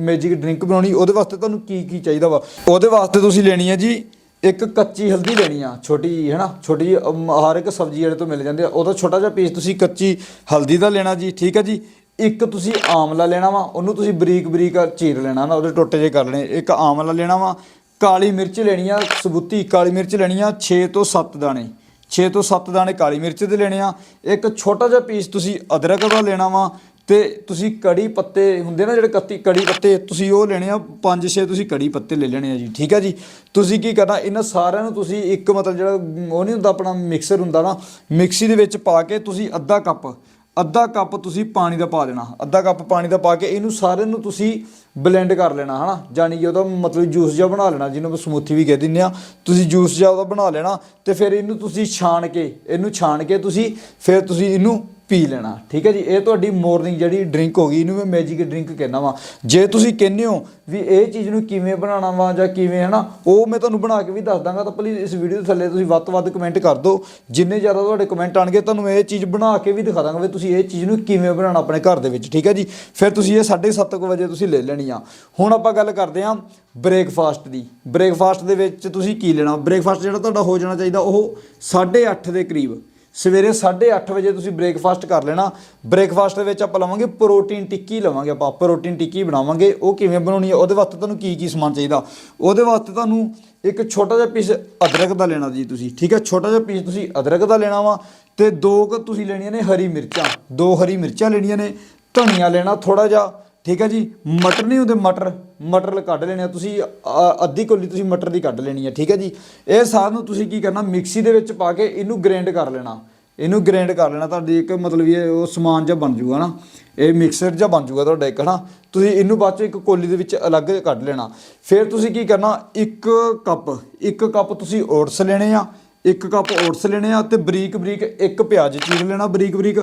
ਮੈਜਿਕ ਡਰਿੰਕ ਬਣਾਉਣੀ, ਉਹਦੇ ਵਾਸਤੇ ਤੁਹਾਨੂੰ ਕੀ ਕੀ ਚਾਹੀਦਾ ਵਾ? ਉਹਦੇ ਵਾਸਤੇ ਤੁਸੀਂ ਲੈਣੀ ਹੈ ਜੀ ਇੱਕ ਕੱਚੀ ਹਲਦੀ ਲੈਣੀ ਆ, ਛੋਟੀ ਜਿਹੀ ਹੈ ਨਾ ਛੋਟੀ ਜਿਹੀ ਹਰ ਇੱਕ ਸਬਜ਼ੀ ਜਿਹੜੇ ਤੋਂ ਮਿਲ ਜਾਂਦੇ ਆ। ਉਹਦਾ ਛੋਟਾ ਜਿਹਾ ਪੀਸ ਤੁਸੀਂ ਕੱਚੀ ਹਲਦੀ ਦਾ ਲੈਣਾ ਜੀ, ਠੀਕ ਹੈ ਜੀ? ਇੱਕ ਤੁਸੀਂ ਆਮਲਾ ਲੈਣਾ ਵਾ, ਉਹਨੂੰ ਤੁਸੀਂ ਬਰੀਕ ਬਰੀਕ ਚੀਰ ਲੈਣਾ ਨਾ, ਉਹਦੇ ਟੋਟੇ ਜੇ ਕਰ ਲੈਣੇ। ਇੱਕ ਆਮਲਾ ਲੈਣਾ ਵਾ, ਕਾਲੀ ਮਿਰਚ ਲੈਣੀ ਆ, ਸਬੂਤੀ ਕਾਲੀ ਮਿਰਚ ਲੈਣੀ ਆ 6 ਤੋਂ 7 ਦਾਣੇ। 6 ਤੋਂ 7 ਦਾਣੇ ਕਾਲੀ ਮਿਰਚ ਦੇ ਲੈਣੇ ਆ। ਇੱਕ ਛੋਟਾ ਜਿਹਾ ਪੀਸ ਤੁਸੀਂ ਅਦਰਕ ਦਾ ਲੈਣਾ ਵਾ ਤੇ ਤੁਸੀਂ ਕੜੀ ਪੱਤੇ ਹੁੰਦੇ ਨਾ ਜਿਹੜੇ ਕੱਤੀ ਕੜੀ ਪੱਤੇ, ਤੁਸੀਂ ਉਹ ਲੈਣੇ ਆ 5-6 ਤੁਸੀਂ ਕੜੀ ਪੱਤੇ ਲੈ ਲੈਣੇ ਆ ਜੀ, ਠੀਕ ਆ ਜੀ? ਤੁਸੀਂ ਕੀ ਕਰਨਾ, ਇਹਨਾਂ ਸਾਰਿਆਂ ਨੂੰ ਤੁਸੀਂ ਇੱਕ ਮਤਲਬ ਜਿਹੜਾ ਉਹ ਨਹੀਂ ਹੁੰਦਾ ਆਪਣਾ ਮਿਕਸਰ ਹੁੰਦਾ ਨਾ, ਮਿਕਸੀ ਦੇ ਵਿੱਚ ਪਾ ਕੇ ਤੁਸੀਂ ਅੱਧਾ ਕੱਪ ਅੱਧਾ ਕੱਪ ਤੁਸੀਂ ਪਾਣੀ ਦਾ ਪਾ ਦੇਣਾ, ਅੱਧਾ ਕੱਪ ਪਾਣੀ ਦਾ ਪਾ ਕੇ ਇਹਨੂੰ ਸਾਰਿਆਂ ਨੂੰ ਤੁਸੀਂ ਬਲੈਂਡ ਕਰ ਲੈਣਾ, ਹਨਾ? ਜਾਨੀ ਕਿ ਉਹਦਾ ਮਤਲਬ ਜੂਸ ਜਿਹਾ ਬਣਾ ਲੈਣਾ, ਜਿਹਨੂੰ ਆਪਾਂ ਸਮੂਥੀ ਵੀ ਕਹਿ ਦਿੰਦੇ ਆ। ਤੁਸੀਂ ਜੂਸ ਜਿਹਾ ਉਹਦਾ ਬਣਾ ਲੈਣਾ ਤੇ ਫਿਰ ਇਹਨੂੰ ਤੁਸੀਂ ਛਾਣ ਕੇ, ਇਹਨੂੰ ਛਾਣ ਕੇ ਤੁਸੀਂ, ਫਿਰ ਤੁਸੀਂ ਇਹਨੂੰ ਪੀ ਲੈਣਾ, ਠੀਕ ਹੈ ਜੀ? ਇਹ ਤੁਹਾਡੀ ਮਾਰਨਿੰਗ ਜਿਹੜੀ ਡਰਿੰਕ ਹੋ ਗਈ, ਇਹਨੂੰ ਮੈਂ ਮੈਜਿਕ ਡਰਿੰਕ ਕਹਿੰਦਾ ਵਾਂ। ਜੇ ਤੁਸੀਂ ਕਹਿੰਦੇ ਹੋ ਵੀ ਇਹ ਚੀਜ਼ ਨੂੰ ਕਿਵੇਂ ਬਣਾਉਣਾ ਵਾ ਜਾਂ ਕਿਵੇਂ ਹੈ ਨਾ ਉਹ ਮੈਂ ਤੁਹਾਨੂੰ ਬਣਾ ਕੇ ਵੀ ਦੱਸ ਦਾਂਗਾ, ਤਾਂ ਪਲੀਜ਼ ਇਸ ਵੀਡੀਓ ਦੇ ਥੱਲੇ ਤੁਸੀਂ ਵੱਧ ਤੋਂ ਵੱਧ ਕਮੈਂਟ ਕਰ ਦਿਓ। ਜਿੰਨੇ ਜ਼ਿਆਦਾ ਤੁਹਾਡੇ ਕਮੈਂਟ ਆਣਗੇ ਤੁਹਾਨੂੰ ਇਹ ਚੀਜ਼ ਬਣਾ ਕੇ ਵੀ ਦਿਖਾ ਦਾਂਗਾ ਵੀ ਤੁਸੀਂ ਇਹ ਚੀਜ਼ ਨੂੰ ਕਿਵੇਂ ਬਣਾਉਣਾ ਆਪਣੇ ਘਰ ਦੇ ਵਿੱਚ, ਠੀਕ ਹੈ ਜੀ? ਫਿਰ ਤੁਸੀਂ ਇਹ 7:30 ਵਜੇ ਤੁਸੀਂ ਲੈ ਲੈਣੀ ਆ। ਹੁਣ ਆਪਾਂ ਗੱਲ ਕਰਦੇ ਹਾਂ ਬ੍ਰੇਕਫਾਸਟ ਦੀ। ਬ੍ਰੇਕਫਾਸਟ ਦੇ ਵਿੱਚ ਤੁਸੀਂ ਕੀ ਲੈਣਾ? ਬ੍ਰੇਕਫਾਸਟ ਜਿਹੜਾ ਤੁਹਾਡਾ ਹੋ ਜਾਣਾ ਚਾਹੀਦਾ, ਉਹ 8:30 ਦੇ ਕਰੀਬ। ਸਵੇਰੇ 8:30 ਵਜੇ ਤੁਸੀਂ ਬ੍ਰੇਕਫਾਸਟ ਕਰ ਲੈਣਾ। ਬ੍ਰੇਕਫਾਸਟ ਦੇ ਵਿੱਚ ਆਪਾਂ ਲਵਾਂਗੇ ਪ੍ਰੋਟੀਨ ਟਿੱਕੀ ਲਵਾਂਗੇ ਆਪਾਂ। ਪ੍ਰੋਟੀਨ ਟਿੱਕੀ ਬਣਾਵਾਂਗੇ। ਉਹ ਕਿਵੇਂ ਬਣਾਉਣੀ ਹੈ ਉਹਦੇ ਵਾਸਤੇ ਤੁਹਾਨੂੰ ਕੀ ਕੀ ਸਮਾਨ ਚਾਹੀਦਾ? ਉਹਦੇ ਵਾਸਤੇ ਤੁਹਾਨੂੰ ਇੱਕ ਛੋਟਾ ਜਿਹਾ ਪੀਸ ਅਦਰਕ ਦਾ ਲੈਣਾ ਜੀ ਤੁਸੀਂ, ਠੀਕ ਹੈ ਛੋਟਾ ਜਿਹਾ ਪੀਸ ਤੁਸੀਂ ਅਦਰਕ ਦਾ ਲੈਣਾ ਵਾ ਤੇ ਦੋ ਕੁ ਤੁਸੀਂ ਲੈਣੀਆਂ ਨੇ ਹਰੀ ਮਿਰਚਾਂ। ਦੋ ਹਰੀ ਮਿਰਚਾਂ ਲੈਣੀਆਂ ਨੇ, ਧਨੀਆ ਲੈਣਾ ਥੋੜਾ ਜਿਹਾ, ਠੀਕ ਹੈ ਜੀ? ਮਟਰ ਨਹੀਂ ਹੁੰਦੇ ਮਟਰ? ਮਟਰ ਕੱਢ ਲੈਣੇ ਆ। ਤੁਸੀਂ ਅ, ਅੱਧੀ ਕੋਲੀ ਤੁਸੀਂ ਮਟਰ ਦੀ ਕੱਢ ਲੈਣੀ ਹੈ ਠੀਕ ਹੈ ਜੀ? ਇਹ ਸਾਰ ਨੂੰ ਤੁਸੀਂ ਕੀ ਕਰਨਾ ਮਿਕਸੀ ਦੇ ਵਿੱਚ ਪਾ ਕੇ ਇਹਨੂੰ ਗ੍ਰੈਂਡ ਕਰ ਲੈਣਾ। ਇਹਨੂੰ ਗ੍ਰੈਂਡ ਕਰ ਲੈਣਾ ਤੁਹਾਡੀ ਇੱਕ ਮਤਲਬ ਇਹ ਉਹ ਸਮਾਨ ਜਿਹਾ ਬਣ ਜਾਊਗਾ ਨਾ। ਇਹ ਮਿਕਸਰ ਜਿਹਾ ਬਣ ਜੂਗਾ ਤੁਹਾਡਾ ਇੱਕ ਹਨਾ? ਤੁਸੀਂ ਇਹਨੂੰ ਬਾਅਦ ਚ ਇੱਕ ਕੋਲੀ ਦੇ ਵਿੱਚ ਅਲੱਗ ਕੱਢ ਲੈਣਾ। ਫਿਰ ਤੁਸੀਂ ਕੀ ਕਰਨਾ ਇੱਕ ਕੱਪ ਇੱਕ ਕੱਪ ਤੁਸੀਂ ਓਟਸ ਲੈਣੇ ਆ ਇੱਕ ਕੱਪ ਓਟਸ ਲੈਣੇ ਆ ਤੇ ਬਰੀਕ ਬਰੀਕ ਇੱਕ ਪਿਆਜ਼ ਚੀਰ ਲੈਣਾ ਬਰੀਕ ਬਰੀਕ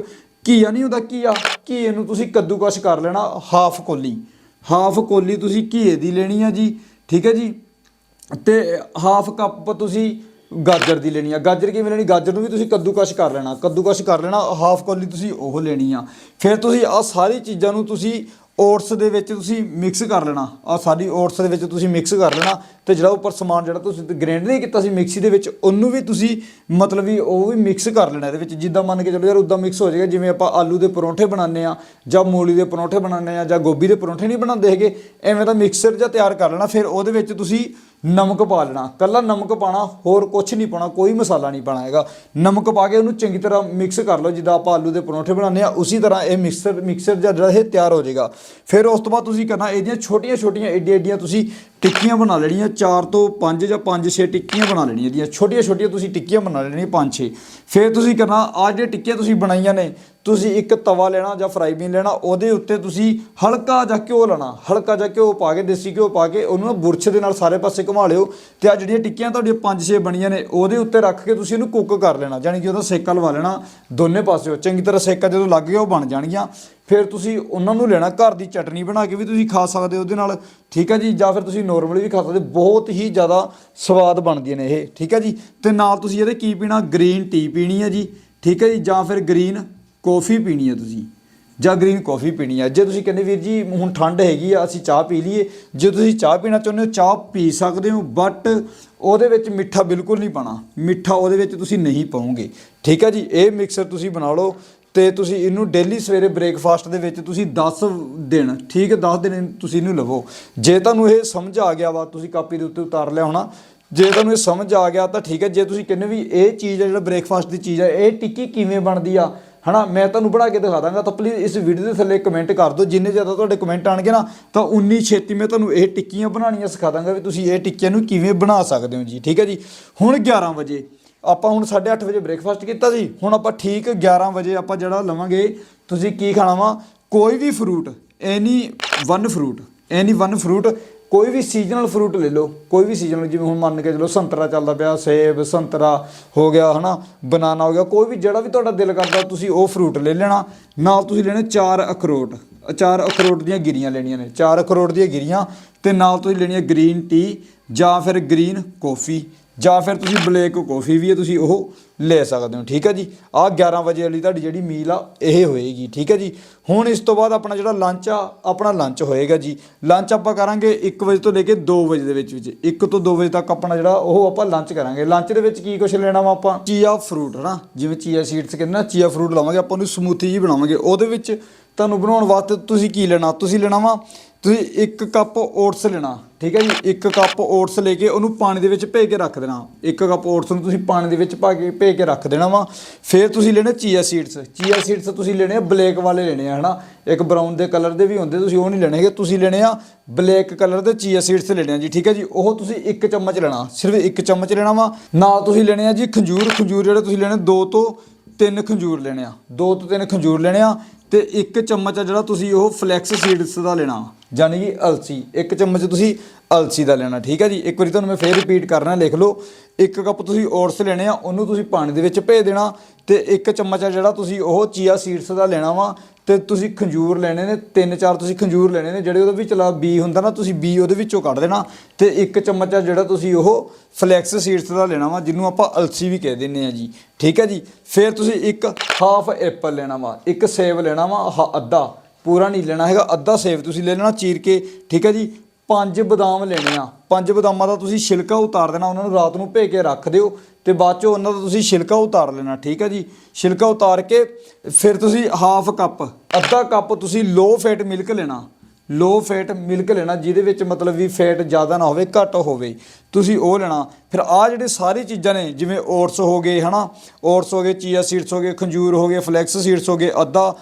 ਘੀਆ ਨਹੀਂ ਹੁੰਦਾ ਘੀਆ ਘੀਏ ਨੂੰ ਤੁਸੀਂ ਕੱਦੂਕਸ਼ ਕਰ ਲੈਣਾ ਹਾਫ ਕੋਲੀ। ਹਾਫ ਕੋਲੀ ਤੁਸੀਂ ਘੀਏ ਦੀ ਲੈਣੀ ਆ ਜੀ, ਠੀਕ ਹੈ ਜੀ? ਤੇ ਹਾਫ ਕੱਪ ਤੁਸੀਂ ਗਾਜਰ ਦੀ ਲੈਣੀ ਆ। ਗਾਜਰ ਕਿਵੇਂ ਲੈਣੀ? ਗਾਜਰ ਨੂੰ ਵੀ ਤੁਸੀਂ ਕੱਦੂਕਸ਼ ਕਰ ਲੈਣਾ। ਕੱਦੂਕਸ਼ ਕਰ ਲੈਣਾ, ਹਾਫ ਕੋਲੀ ਤੁਸੀਂ ਉਹ ਲੈਣੀ ਆ। ਫਿਰ ਤੁਸੀਂ ਆ ਸਾਰੀ ਚੀਜ਼ਾਂ ਨੂੰ ਤੁਸੀਂ ਓਟਸ ਦੇ ਵਿੱਚ ਤੁਸੀਂ ਮਿਕਸ ਕਰ ਲੈਣਾ। ਆ ਸਾਡੀ ਓਟਸ ਦੇ ਵਿੱਚ ਤੁਸੀਂ ਮਿਕਸ ਕਰ ਲੈਣਾ ਤੇ ਜਿਹੜਾ ਉੱਪਰ ਸਮਾਨ ਜਿਹੜਾ ਤੁਸੀਂ ਗ੍ਰੈਂਡ ਨਹੀਂ ਕੀਤਾ ਸੀ ਮਿਕਸੀ ਦੇ ਵਿੱਚ, ਉਹਨੂੰ ਵੀ ਤੁਸੀਂ ਮਤਲਬ ਵੀ ਉਹ ਵੀ ਮਿਕਸ ਕਰ ਲੈਣਾ ਇਹਦੇ ਵਿੱਚ। ਜਿੱਦਾਂ ਮੰਨ ਕੇ ਚੱਲੋ ਯਾਰ ਉਦਾਂ ਮਿਕਸ ਹੋ ਜਾਏਗਾ, ਜਿਵੇਂ ਆਪਾਂ ਆਲੂ ਦੇ ਪਰੌਂਠੇ ਬਣਾਉਂਦੇ ਆ ਜਾਂ ਮੂਲੀ ਦੇ ਪਰੌਂਠੇ ਬਣਾਉਂਦੇ ਆ ਜਾਂ ਗੋਭੀ ਦੇ ਪਰੌਂਠੇ ਨਹੀਂ ਬਣਾਉਂਦੇ ਹੈਗੇ, ਐਵੇਂ ਦਾ ਮਿਕਸਰ ਜਾਂ ਤਿਆਰ ਕਰ ਲੈਣਾ, ਫਿਰ ਉਹਦੇ ਵਿੱਚ ਤੁਸੀਂ ਨਮਕ ਪਾ ਲੈਣਾ। ਕੱਲਾ ਨਮਕ ਪਾਣਾ, ਹੋਰ ਕੁਝ ਨਹੀਂ ਪਾਣਾ ਕੋਈ ਮਸਾਲਾ ਨਹੀਂ ਪਾਣਾ ਹੈਗਾ। ਨਮਕ ਪਾ ਕੇ ਉਹਨੂੰ ਚੰਗੀ ਤਰ੍ਹਾਂ ਮਿਕਸ ਕਰ ਲਓ, ਜਿੱਦਾਂ ਆਪਾਂ ਆਲੂ ਦੇ ਪਰੌਂਠੇ ਬਣਾਉਂਦੇ ਆ ਉਸੇ ਤਰ੍ਹਾਂ ਇਹ ਮਿਕਸਰ ਮਿਕਸਰ ਜਿਹਾ ਜਿਹੜਾ ਇਹ ਤਿਆਰ ਹੋ ਜਾਏਗਾ। ਫਿਰ ਉਸ ਤੋਂ ਬਾਅਦ ਤੁਸੀਂ ਕਰਨਾ, ਇਹਦੀਆਂ ਛੋਟੀਆਂ ਛੋਟੀਆਂ ਏਡੀਆਂ ਏਡੀਆਂ ਤੁਸੀਂ ਟਿੱਕੀਆਂ ਬਣਾ ਲੈਣੀਆਂ 4 ਤੋਂ 5 ਜਾਂ 5-6 ਟਿੱਕੀਆਂ ਬਣਾ ਲੈਣੀਆਂ, ਇਹਦੀਆਂ। ਛੋਟੀਆਂ ਛੋਟੀਆਂ ਤੁਸੀਂ ਟਿੱਕੀਆਂ ਬਣਾ ਲੈਣੀਆਂ 5-6 ਫਿਰ ਤੁਸੀਂ ਕਰਨਾ, ਆਹ ਜਿਹੜੇ ਟਿੱਕੀਆਂ ਤੁਸੀਂ ਬਣਾਈਆਂ ਨੇ ਤੁਸੀਂ ਇੱਕ ਤਵਾ ਲੈਣਾ ਜਾਂ ਫਰਾਈ ਪੈਨ ਲੈਣਾ, ਉਹਦੇ ਉੱਤੇ ਤੁਸੀਂ ਹਲਕਾ ਜਿਹਾ ਘਿਓ ਲੈਣਾ। ਹਲਕਾ ਜਿਹਾ ਘਿਓ ਪਾ ਕੇ, ਦੇਸੀ ਘਿਓ ਪਾ ਕੇ, ਉਹਨੂੰ ਨਾ ਬੁਰਸ਼ ਦੇ ਨਾਲ ਸਾਰੇ ਪਾਸੇ ਘੁਮਾ ਲਿਓ ਤੇ ਆ ਜਿਹੜੀਆਂ ਟਿੱਕੀਆਂ ਤੁਹਾਡੀਆਂ 5-6 ਬਣੀਆਂ ਨੇ, ਉਹਦੇ ਉੱਤੇ ਰੱਖ ਕੇ ਤੁਸੀਂ ਇਹਨੂੰ ਕੁੱਕ ਕਰ ਲੈਣਾ। ਯਾਨੀ ਕਿ ਉਹਦਾ ਸੇਕਾ ਲਵਾ ਲੈਣਾ ਦੋਨੇ ਪਾਸਿਓ। ਚੰਗੀ ਤਰ੍ਹਾਂ ਸੇਕਾ ਜਦੋਂ ਲੱਗ ਗਿਆ, ਉਹ ਬਣ ਜਾਣਗੀਆਂ। ਫਿਰ ਤੁਸੀਂ ਉਹਨਾਂ ਨੂੰ ਲੈਣਾ ਘਰ ਦੀ ਚਟਨੀ ਬਣਾ ਕੇ ਵੀ ਤੁਸੀਂ ਖਾ ਸਕਦੇ ਹੋ ਉਹਦੇ ਨਾਲ। ਠੀਕ ਹੈ ਜੀ? ਜਾਂ ਫਿਰ ਤੁਸੀਂ ਨੋਰਮਲੀ ਵੀ ਖਾ ਸਕਦੇ। ਬਹੁਤ ਹੀ ਜ਼ਿਆਦਾ ਸਵਾਦ ਬਣਦੀਆਂ ਨੇ ਇਹ। ਠੀਕ ਹੈ ਜੀ? ਤੇ ਨਾਲ ਤੁਸੀਂ ਇਹਦੇ ਕੀ ਪੀਣਾ? ਗ੍ਰੀਨ ਟੀ ਪੀਣੀ ਹੈ ਜੀ। ਠੀਕ ਹੈ ਜੀ? ਜਾਂ ਫਿਰ ਗ੍ਰੀਨ ਕੌਫੀ ਪੀਣੀ ਹੈ ਤੁਸੀਂ। ਜਾਂ ਗ੍ਰੀਨ ਕੌਫੀ ਪੀਣੀ ਹੈ। ਜੇ ਤੁਸੀਂ ਕਹਿੰਦੇ ਵੀਰ ਜੀ, ਹੁਣ ਠੰਡ ਹੈਗੀ ਆ, ਅਸੀਂ ਚਾਹ ਪੀ ਲਈਏ। ਜੇ ਤੁਸੀਂ ਚਾਹ ਪੀਣਾ ਚਾਹੁੰਦੇ ਹੋ, ਚਾਹ ਪੀ ਸਕਦੇ ਹੋ ਬਟ ਉਹਦੇ ਵਿੱਚ ਮਿੱਠਾ ਬਿਲਕੁਲ ਨਹੀਂ ਪਾਣਾ ਮਿੱਠਾ ਉਹਦੇ ਵਿੱਚ ਤੁਸੀਂ ਨਹੀਂ ਪਾਉਂਗੇ। ਠੀਕ ਹੈ ਜੀ? ਇਹ ਮਿਕਸਰ ਤੁਸੀਂ ਬਣਾ ਲਓ ਤੇ ਤੁਸੀਂ ਇਹਨੂੰ ਡੇਲੀ ਸਵੇਰੇ ਬ੍ਰੇਕਫਾਸਟ ਦੇ ਵਿੱਚ ਤੁਸੀਂ 10 ਦਿਨ, ਠੀਕ ਹੈ 10 ਦਿਨ ਤੁਸੀਂ ਇਹਨੂੰ ਲਵੋ। ਜੇ ਤੁਹਾਨੂੰ ਇਹ ਸਮਝ ਆ ਗਿਆ ਵਾ, ਤੁਸੀਂ ਕਾਪੀ ਦੇ ਉੱਤੇ ਉਤਾਰ ਲਿਆ ਹੋਣਾ। ਜੇ ਤੁਹਾਨੂੰ ਇਹ ਸਮਝ ਆ ਗਿਆ ਤਾਂ ਠੀਕ ਹੈ, ਜੇ ਤੁਸੀਂ ਕਹਿੰਦੇ ਵੀ ਇਹ ਚੀਜ਼ ਹੈ ਜਿਹੜਾ ਬ੍ਰੇਕਫਾਸਟ ਦੀ ਚੀਜ਼ ਹੈ ਇਹ ਟਿੱਕੀ ਕਿਵੇਂ ਬਣਦੀ ਆ? ਹਨਾ, ਮੈਂ ਤੁਹਾਨੂੰ ਬਣਾ ਕੇ ਦਿਖਾ ਦਾਂਗਾ। ਤਾਂ ਪਲੀਜ਼ ਇਸ ਵੀਡੀਓ ਦੇ ਥੱਲੇ ਕਮੈਂਟ ਕਰ ਦਿਓ। ਜਿੰਨੇ ਜ਼ਿਆਦਾ ਤੁਹਾਡੇ ਕਮੈਂਟ ਆਣਗੇ ਨਾ, ਤਾਂ ਉਨੀ ਛੇਤੀ ਮੈਂ ਤੁਹਾਨੂੰ ਇਹ ਟਿੱਕੀਆਂ ਬਣਾਉਣੀਆਂ ਸਿਖਾ ਦਾਂਗਾ ਵੀ ਤੁਸੀਂ ਇਹ ਟਿੱਕੀਆਂ ਨੂੰ ਕਿਵੇਂ ਬਣਾ ਸਕਦੇ ਹੋ ਜੀ। ਠੀਕ ਹੈ ਜੀ? ਹੁਣ 11 ਵਜੇ। ਆਪਾਂ ਹੁਣ 8:30 ਵਜੇ ਬ੍ਰੇਕਫਾਸਟ ਕੀਤਾ ਸੀ ਹੁਣ ਆਪਾਂ ਠੀਕ 11 ਵਜੇ ਆਪਾਂ ਜਿਹੜਾ ਲਵਾਂਗੇ, ਤੁਸੀਂ ਕੀ ਖਾਣਾ ਵਾ? ਕੋਈ ਵੀ fruit any one fruit any one fruit ਕੋਈ ਵੀ ਸੀਜ਼ਨਲ ਫਰੂਟ ਲੈ ਲਓ, ਕੋਈ ਵੀ ਸੀਜ਼ਨਲ ਜਿਵੇਂ ਹੁਣ ਮੰਨ ਕੇ ਚਲੋ ਸੰਤਰਾ ਚੱਲਦਾ ਪਿਆ, ਸੇਬ, ਸੰਤਰਾ ਹੋ ਗਿਆ, ਹਨਾ, ਬਨਾਨਾ ਹੋ ਗਿਆ, ਕੋਈ ਵੀ ਜਿਹੜਾ ਵੀ ਤੁਹਾਡਾ ਦਿਲ ਕਰਦਾ ਤੁਸੀਂ ਉਹ ਫਰੂਟ ਲੈ ਲੈਣਾ, ਨਾਲ ਤੁਸੀਂ ਲੈਣੇ ਚਾਰ ਅਖਰੋਟ ਚਾਰ ਅਖਰੋਟ ਦੀਆਂ ਗਿਰੀਆਂ ਲੈਣੀਆਂ ਨੇ, ਚਾਰ ਅਖਰੋਟ ਦੀਆਂ ਗਿਰੀਆਂ ਤੇ ਨਾਲ ਤੁਸੀਂ ਲੈਣੀ ਹੈ ਗ੍ਰੀਨ ਟੀ ਜਾਂ ਫਿਰ ਗ੍ਰੀਨ ਕੌਫੀ ਜਾਂ ਫਿਰ ਤੁਸੀਂ ਬਲੇਕ ਕੌਫੀ ਵੀ ਹੈ ਤੁਸੀਂ ਉਹ ਲੈ ਸਕਦੇ ਹੋ, ਠੀਕ ਹੈ ਜੀ? ਆਹ 11 ਵਜੇ ਵਾਲੀ ਤੁਹਾਡੀ ਜਿਹੜੀ ਮੀਲ ਆ, ਇਹ ਹੋਏਗੀ, ਠੀਕ ਹੈ ਜੀ? ਹੁਣ ਇਸ ਤੋਂ ਬਾਅਦ ਆਪਣਾ ਜਿਹੜਾ ਲੰਚ ਆ, ਆਪਣਾ ਲੰਚ ਹੋਏਗਾ ਜੀ। ਲੰਚ ਆਪਾਂ ਕਰਾਂਗੇ 1 ਵਜੇ ਤੋਂ ਲੈ ਕੇ 2 ਵਜੇ ਦੇ ਵਿੱਚ ਵਿੱਚ। 1 ਤੋਂ 2 ਵਜੇ ਤੱਕ ਆਪਣਾ ਜਿਹੜਾ ਉਹ ਆਪਾਂ ਲੰਚ ਕਰਾਂਗੇ। ਲੰਚ ਦੇ ਵਿੱਚ ਕੀ ਕੁਝ ਲੈਣਾ ਵਾ ਆਪਾਂ? ਚੀਆ ਫਰੂਟ ਹਨਾ? ਜਿਵੇਂ ਚੀਆ ਸੀਡਸ ਕਹਿੰਦੇ ਨਾ, ਚੀਆ ਫਰੂਟ ਲਾਵਾਂਗੇ, ਆਪਾਂ ਉਹਨੂੰ ਸਮੂਥੀ ਜੀ ਬਣਾਵਾਂਗੇ। ਉਹਦੇ ਵਿੱਚ ਤੁਹਾਨੂੰ ਬਣਾਉਣ ਵਾਸਤੇ ਤੁਸੀਂ ਕੀ ਲੈਣਾ? ਤੁਸੀਂ ਲੈਣਾ ਵਾ ਤੁਸੀਂ ਇੱਕ ਕੱਪ ਓਟਸ ਲੈਣਾ, ਠੀਕ ਹੈ ਜੀ? ਇੱਕ ਕੱਪ ਓਟਸ ਲੈ ਕੇ ਉਹਨੂੰ ਪਾਣੀ ਦੇ ਵਿੱਚ ਭੇ ਕੇ ਰੱਖ ਦੇਣਾ। ਇੱਕ ਕੱਪ ਓਟਸ ਨੂੰ ਤੁਸੀਂ ਪਾਣੀ ਦੇ ਵਿੱਚ ਪਾ ਕੇ ਭੇ ਕੇ ਰੱਖ ਦੇਣਾ ਵਾ। ਫਿਰ ਤੁਸੀਂ ਲੈਣੇ ਚੀਆ ਸੀਡਸ। ਚੀਆ ਸੀਡਸ ਤੁਸੀਂ ਲੈਣੇ ਆ, ਬਲੈਕ ਵਾਲੇ ਲੈਣੇ ਆ, ਹਨਾ? ਇੱਕ ਬਰਾਊਨ ਦੇ ਕਲਰ ਦੇ ਵੀ ਹੁੰਦੇ, ਤੁਸੀਂ ਉਹ ਨਹੀਂ ਲੈਣੇ ਹੈਗੇ। ਤੁਸੀਂ ਲੈਣੇ ਆ ਬਲੈਕ ਕਲਰ ਦੇ ਚੀਆ ਸੀਡਸ ਲੈਣੇ ਆ ਜੀ, ਠੀਕ ਹੈ ਜੀ? ਉਹ ਤੁਸੀਂ ਇੱਕ ਚਮਚ ਲੈਣਾ, ਸਿਰਫ ਇੱਕ ਚਮਚ ਲੈਣਾ ਵਾ। ਨਾਲ ਤੁਸੀਂ ਲੈਣੇ ਆ ਜੀ ਖੰਜੂਰ। ਖੰਜੂਰ ਜਿਹੜੇ ਤੁਸੀਂ ਲੈਣੇ, ਦੋ ਤੋਂ ਤਿੰਨ ਖੰਜੂਰ ਲੈਣੇ ਆ। ਦੋ ਤੋਂ ਤਿੰਨ ਖੰਜੂਰ ਲੈਣੇ ਆ। ਤੇ ਇੱਕ ਚਮਚ ਆ ਜਿਹੜਾ ਤੁਸੀਂ ਉਹ ਫਲੈਕਸ ਸੀਡਸ ਦਾ ਲੈਣਾ। ਯਾਨੀ ਕਿ ਅਲਸੀ। ਇੱਕ ਚਮਚ ਤੁਸੀਂ ਅਲਸੀ ਦਾ ਲੈਣਾ, ਠੀਕ ਹੈ ਜੀ? ਇੱਕ ਵਾਰੀ ਤੁਹਾਨੂੰ ਮੈਂ ਫੇਰ ਰਿਪੀਟ ਕਰਨਾ, ਲਿਖ ਲਓ। ਇੱਕ ਕੱਪ ਤੁਸੀਂ ਓਟਸ ਲੈਣੇ ਆ, ਉਹਨੂੰ ਤੁਸੀਂ ਪਾਣੀ ਦੇ ਵਿੱਚ ਭੇ ਦੇਣਾ ਤੇ ਇੱਕ ਚਮਚ ਆ ਜਿਹੜਾ ਤੁਸੀਂ ਉਹ ਚੀਆ ਸੀਡਸ ਦਾ ਲੈਣਾ ਵਾ ਤੇ ਤੁਸੀਂ ਖੰਜੂਰ ਲੈਣੇ ਨੇ, ਤਿੰਨ ਚਾਰ ਤੁਸੀਂ ਖੰਜੂਰ ਲੈਣੇ ਨੇ, ਜਿਹੜੇ ਉਹਦੇ ਵਿੱਚ ਬੀ ਹੁੰਦਾ ਨਾ, ਤੁਸੀਂ ਬੀ ਉਹਦੇ ਵਿੱਚੋਂ ਕੱਢ ਦੇਣਾ ਤੇ ਇੱਕ ਚਮਚ ਜਿਹੜਾ ਤੁਸੀਂ ਉਹ ਫਲੈਕਸ ਸੀਡਸ ਦਾ ਲੈਣਾ ਵਾ, ਜਿਹਨੂੰ ਆਪਾਂ ਅਲਸੀ ਵੀ ਕਹਿ ਦਿੰਦੇ ਆ ਜੀ। ਠੀਕ ਹੈ ਜੀ? ਫਿਰ ਤੁਸੀਂ ਇੱਕ ਹਾਫ ਐਪਲ ਲੈਣਾ ਵਾ, ਇੱਕ ਸੇਬ ਲੈਣਾ ਵਾ, ਆਹ ਅੱਧਾ। ਪੂਰਾ ਨਹੀਂ ਲੈਣਾ ਹੈਗਾ, ਅੱਧਾ ਸੇਬ ਤੁਸੀਂ ਲੈ ਲੈਣਾ ਚੀਰ ਕੇ। ਠੀਕ ਹੈ ਜੀ? ਪੰਜ ਬਦਾਮ ਲੈਣੇ ਆ। ਪੰਜ ਬਦਾਮਾਂ ਦਾ ਤੁਸੀਂ ਛਿਲਕਾ ਉਤਾਰ ਦੇਣਾ, ਉਹਨਾਂ ਨੂੰ ਰਾਤ ਨੂੰ ਭੇ ਕੇ ਰੱਖ ਦਿਓ। ਤੇ ਬਾਅਦ ਚੋਂ ਉਹਨਾਂ ਦਾ ਤੁਸੀਂ ਛਿਲਕਾ ਉਤਾਰ ਲੈਣਾ, ਠੀਕ ਹੈ ਜੀ? ਛਿਲਕਾ ਉਤਾਰ ਕੇ ਫਿਰ ਤੁਸੀਂ ਹਾਫ ਕੱਪ ਅੱਧਾ ਕੱਪ ਤੁਸੀਂ ਲੋ ਫੈਟ ਮਿਲਕ ਲੈਣਾ। ਲੋ ਫੈਟ ਮਿਲਕ ਲੈਣਾ, ਜਿਹਦੇ ਵਿੱਚ ਮਤਲਬ ਵੀ ਫੈਟ ਜ਼ਿਆਦਾ ਨਾ ਹੋਵੇ, ਘੱਟ ਹੋਵੇ। ਤੁਸੀਂ ਉਹ ਲੈਣਾ। ਫਿਰ ਆ ਜਿਹੜੇ ਸਾਰੀ ਚੀਜ਼ਾਂ ਨੇ, ਜਿਵੇਂ ਓਟਸ ਹੋ ਗਏ, ਹਨਾ? ਓਟਸ ਹੋ ਗਏ ਚੀਆ ਸੀਡਸ ਹੋ ਗਏ, ਖੰਜੂਰ ਹੋ ਗਏ ਫਲੈਕਸ ਸੀਡਸ ਹੋ ਗਏ, ਅੱਧਾ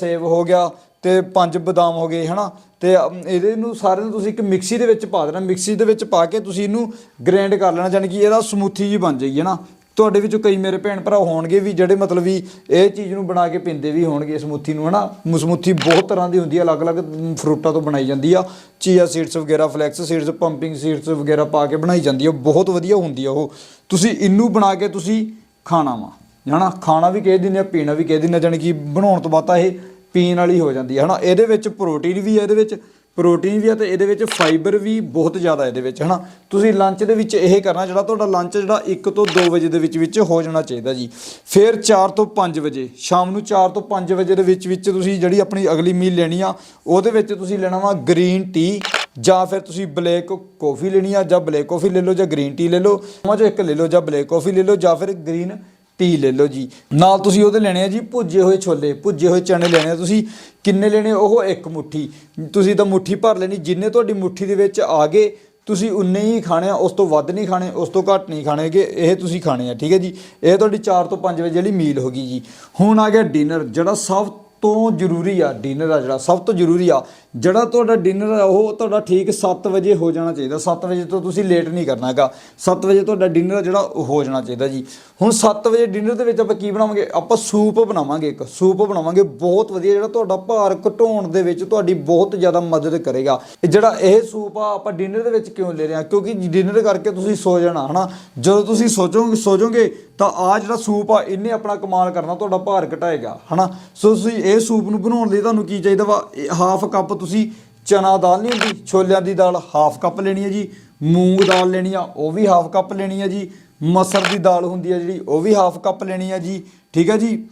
ਸੇਬ ਹੋ ਗਿਆ ਤੇ ਪੰਜ ਬਦਾਮ ਹੋ ਗਏ, ਹਨਾ? ਤੇ ਇਹਦੇ ਨੂੰ ਸਾਰੇ ਨੂੰ ਤੁਸੀਂ ਇੱਕ ਮਿਕਸੀ ਦੇ ਵਿੱਚ ਪਾ ਦੇਣਾ। ਮਿਕਸੀ ਦੇ ਵਿੱਚ ਪਾ ਕੇ ਤੁਸੀਂ ਇਹਨੂੰ ਗ੍ਰੈਂਡ ਕਰ ਲੈਣਾ ਯਾਨੀ ਕਿ ਇਹਦਾ ਸਮੂਥੀ ਜੀ ਬਣ ਜਾਏਗੀ ਨਾ? ਤੁਹਾਡੇ ਵਿੱਚੋਂ ਕਈ ਮੇਰੇ ਭੈਣ ਭਰਾ ਹੋਣਗੇ ਵੀ, ਜਿਹੜੇ ਮਤਲਬ ਵੀ ਇਹ ਚੀਜ਼ ਨੂੰ ਬਣਾ ਕੇ ਪੀਂਦੇ ਵੀ ਹੋਣਗੇ ਸਮੂਥੀ ਨੂੰ ਹਨਾ ਸਮੂਥੀ ਬਹੁਤ ਤਰ੍ਹਾਂ ਦੀ ਹੁੰਦੀ ਹੈ ਅਲੱਗ-ਅਲੱਗ ਫਰੂਟਾਂ ਤੋਂ ਬਣਾਈ ਜਾਂਦੀ ਆ। ਚੀਆ ਸੀਡਸ ਵਗੈਰਾ, ਫਲੈਕਸ ਸੀਡਸ, ਪੰਪਿੰਗ ਸੀਡਸ ਵਗੈਰਾ ਪਾ ਕੇ ਬਣਾਈ ਜਾਂਦੀ ਆ। ਬਹੁਤ ਵਧੀਆ ਹੁੰਦੀ ਆ ਉਹ। ਤੁਸੀਂ ਇਹਨੂੰ ਬਣਾ ਕੇ ਤੁਸੀਂ ਖਾਣਾ ਵਾ ਹਨਾ ਖਾਣਾ ਵੀ ਕਹਿ ਦਿੰਦੇ ਆ, ਪੀਣਾ ਵੀ ਕਹਿ ਦਿੰਦੇ ਆ, ਜਾਣੀ ਕਿ ਬਣਾਉਣ ਤੋਂ ਬਾਅਦ ਤਾਂ ਇਹ ਪੀਣ ਵਾਲੀ ਹੋ ਜਾਂਦੀ ਹੈ, ਹਨਾ? ਇਹਦੇ ਵਿੱਚ ਪ੍ਰੋਟੀਨ ਵੀ ਹੈ, ਇਹਦੇ ਵਿੱਚ ਪ੍ਰੋਟੀਨ ਵੀ ਹੈ ਤੇ ਇਹਦੇ ਵਿੱਚ ਫਾਈਬਰ ਵੀ ਬਹੁਤ ਜ਼ਿਆਦਾ ਇਹਦੇ ਵਿੱਚ, ਹਨਾ? ਤੁਸੀਂ ਲੰਚ ਦੇ ਵਿੱਚ ਇਹ ਕਰਨਾ, ਜਿਹੜਾ ਤੁਹਾਡਾ ਲੰਚ ਜਿਹੜਾ 1 ਤੋਂ 2 ਵਜੇ ਦੇ ਵਿੱਚ ਵਿੱਚ ਹੋ ਜਾਣਾ ਚਾਹੀਦਾ ਜੀ। ਫਿਰ 4 ਤੋਂ 5 ਵਜੇ, ਸ਼ਾਮ ਨੂੰ 4 ਤੋਂ 5 ਵਜੇ ਦੇ ਵਿੱਚ ਵਿੱਚ ਤੁਸੀਂ ਜਿਹੜੀ ਆਪਣੀ ਅਗਲੀ ਮੀਲ ਲੈਣੀ ਆ, ਉਹਦੇ ਵਿੱਚ ਤੁਸੀਂ ਲੈਣਾ ਵਾ ਗ੍ਰੀਨ ਟੀ ਜਾਂ ਫਿਰ ਤੁਸੀਂ ਬਲੈਕ ਕੌਫੀ ਲੈਣੀ ਆ ਜਾਂ ਬਲੈਕ ਕੌਫੀ ਲੈ ਲਓ ਜਾਂ ਗ੍ਰੀਨ ਟੀ ਲੈ ਲਓ। ਮਾ ਜੋ ਇੱਕ ਲੈ ਲਓ ਜਾਂ ਬਲੈਕ ਕੌਫੀ ਲੈ ਲਓ ਜਾਂ ਫਿਰ ਗ੍ਰੀਨ ਟੀ ਲੈ ਲਓ ਜੀ। ਨਾਲ ਤੁਸੀਂ ਉਹਦੇ ਲੈਣੇ ਆ ਜੀ ਭੁੱਜੇ ਹੋਏ ਛੋਲੇ, ਭੁੱਜੇ ਹੋਏ ਚਣੇ ਲੈਣੇ ਆ ਤੁਸੀਂ। ਕਿੰਨੇ ਲੈਣੇ? ਉਹ ਇੱਕ ਮੁੱਠੀ। ਤੁਸੀਂ ਤਾਂ ਮੁੱਠੀ ਭਰ ਲੈਣੀ। ਜਿੰਨੇ ਤੁਹਾਡੀ ਮੁੱਠੀ ਦੇ ਵਿੱਚ ਆ ਗਏ, ਤੁਸੀਂ ਉਨੇ ਹੀ ਖਾਣੇ ਆ। ਉਸ ਤੋਂ ਵੱਧ ਨਹੀਂ ਖਾਣੇ, ਉਸ ਤੋਂ ਘੱਟ ਨਹੀਂ ਖਾਣੇ ਕਿ ਇਹ ਤੁਸੀਂ ਖਾਣੇ ਆ, ਠੀਕ ਹੈ ਜੀ? ਇਹ ਤੁਹਾਡੀ 4 ਤੋਂ 5 ਵਜੇ ਜਿਹੜੀ ਮੀਲ ਹੋ ਗਈ ਜੀ। ਹੁਣ ਆ ਗਿਆ ਡਿਨਰ, ਜਿਹੜਾ ਸਭ ਤੋਂ ਜ਼ਰੂਰੀ ਆ, ਡਿਨਰ ਆ ਜਿਹੜਾ, ਸਭ ਤੋਂ ਜ਼ਰੂਰੀ ਆ। ਜਿਹੜਾ ਤੁਹਾਡਾ ਡਿਨਰ ਹੈ, ਉਹ ਤੁਹਾਡਾ ਠੀਕ 7 ਵਜੇ ਹੋ ਜਾਣਾ ਚਾਹੀਦਾ। 7 ਵਜੇ ਤੋਂ ਤੁਸੀਂ ਲੇਟ ਨਹੀਂ ਕਰਨਾ ਹੈਗਾ। 7 ਵਜੇ ਤੁਹਾਡਾ ਡਿਨਰ ਜਿਹੜਾ ਉਹ ਹੋ ਜਾਣਾ ਚਾਹੀਦਾ ਜੀ। ਹੁਣ 7 ਵਜੇ ਡਿਨਰ ਦੇ ਵਿੱਚ ਆਪਾਂ ਕੀ ਬਣਾਵਾਂਗੇ? ਆਪਾਂ ਸੂਪ ਬਣਾਵਾਂਗੇ ਇੱਕ। ਸੂਪ ਬਣਾਵਾਂਗੇ ਬਹੁਤ ਵਧੀਆ, ਜਿਹੜਾ ਤੁਹਾਡਾ ਭਾਰ ਘਟਾਉਣ ਦੇ ਵਿੱਚ ਤੁਹਾਡੀ ਬਹੁਤ ਜ਼ਿਆਦਾ ਮਦਦ ਕਰੇਗਾ। ਇਹ ਜਿਹੜਾ ਇਹ ਸੂਪ ਆ, ਆਪਾਂ ਡਿਨਰ ਦੇ ਵਿੱਚ ਕਿਉਂ ਲੈ ਰਹੇ ਹਾਂ? ਕਿਉਂਕਿ ਡਿਨਰ ਕਰਕੇ ਤੁਸੀਂ ਸੋ ਜਾਣਾ, ਹਨਾ? ਜਦੋਂ ਤੁਸੀਂ ਸੋਚੋਗੇ ਸੋਜੋਗੇ ਤਾਂ ਆ ਜਿਹੜਾ ਸੂਪ ਆ, ਇਹਨੇ ਆਪਣਾ ਕਮਾਲ ਕਰਨਾ, ਤੁਹਾਡਾ ਭਾਰ ਘਟਾਏਗਾ, ਹਨਾ? ਸੋ ਤੁਸੀਂ ਇਹ ਸੂਪ ਨੂੰ ਬਣਾਉਣ ਲਈ ਤੁਹਾਨੂੰ ਕੀ ਚਾਹੀਦਾ ਵਾ? ਹਾਫ ਕੱਪ ਤੁਸੀਂ ਚਨਾ ਦਾਲ ਨਹੀਂ ਹੁੰਦੀ, ਛੋਲਿਆਂ ਦੀ ਦਾਲ ਹਾਫ ਕੱਪ ਲੈਣੀ ਹੈ ਜੀ, ਮੂੰਗ ਦਾਲ ਲੈਣੀ ਆ, ਉਹ ਵੀ ਹਾਫ ਕੱਪ ਲੈਣੀ ਹੈ ਜੀ, ਮਸਰ ਦੀ ਦਾਲ ਹੁੰਦੀ ਹੈ ਜਿਹੜੀ, ਉਹ ਵੀ ਹਾਫ ਕੱਪ ਲੈਣੀ ਹੈ ਜੀ, ਠੀਕ ਹੈ ਜੀ?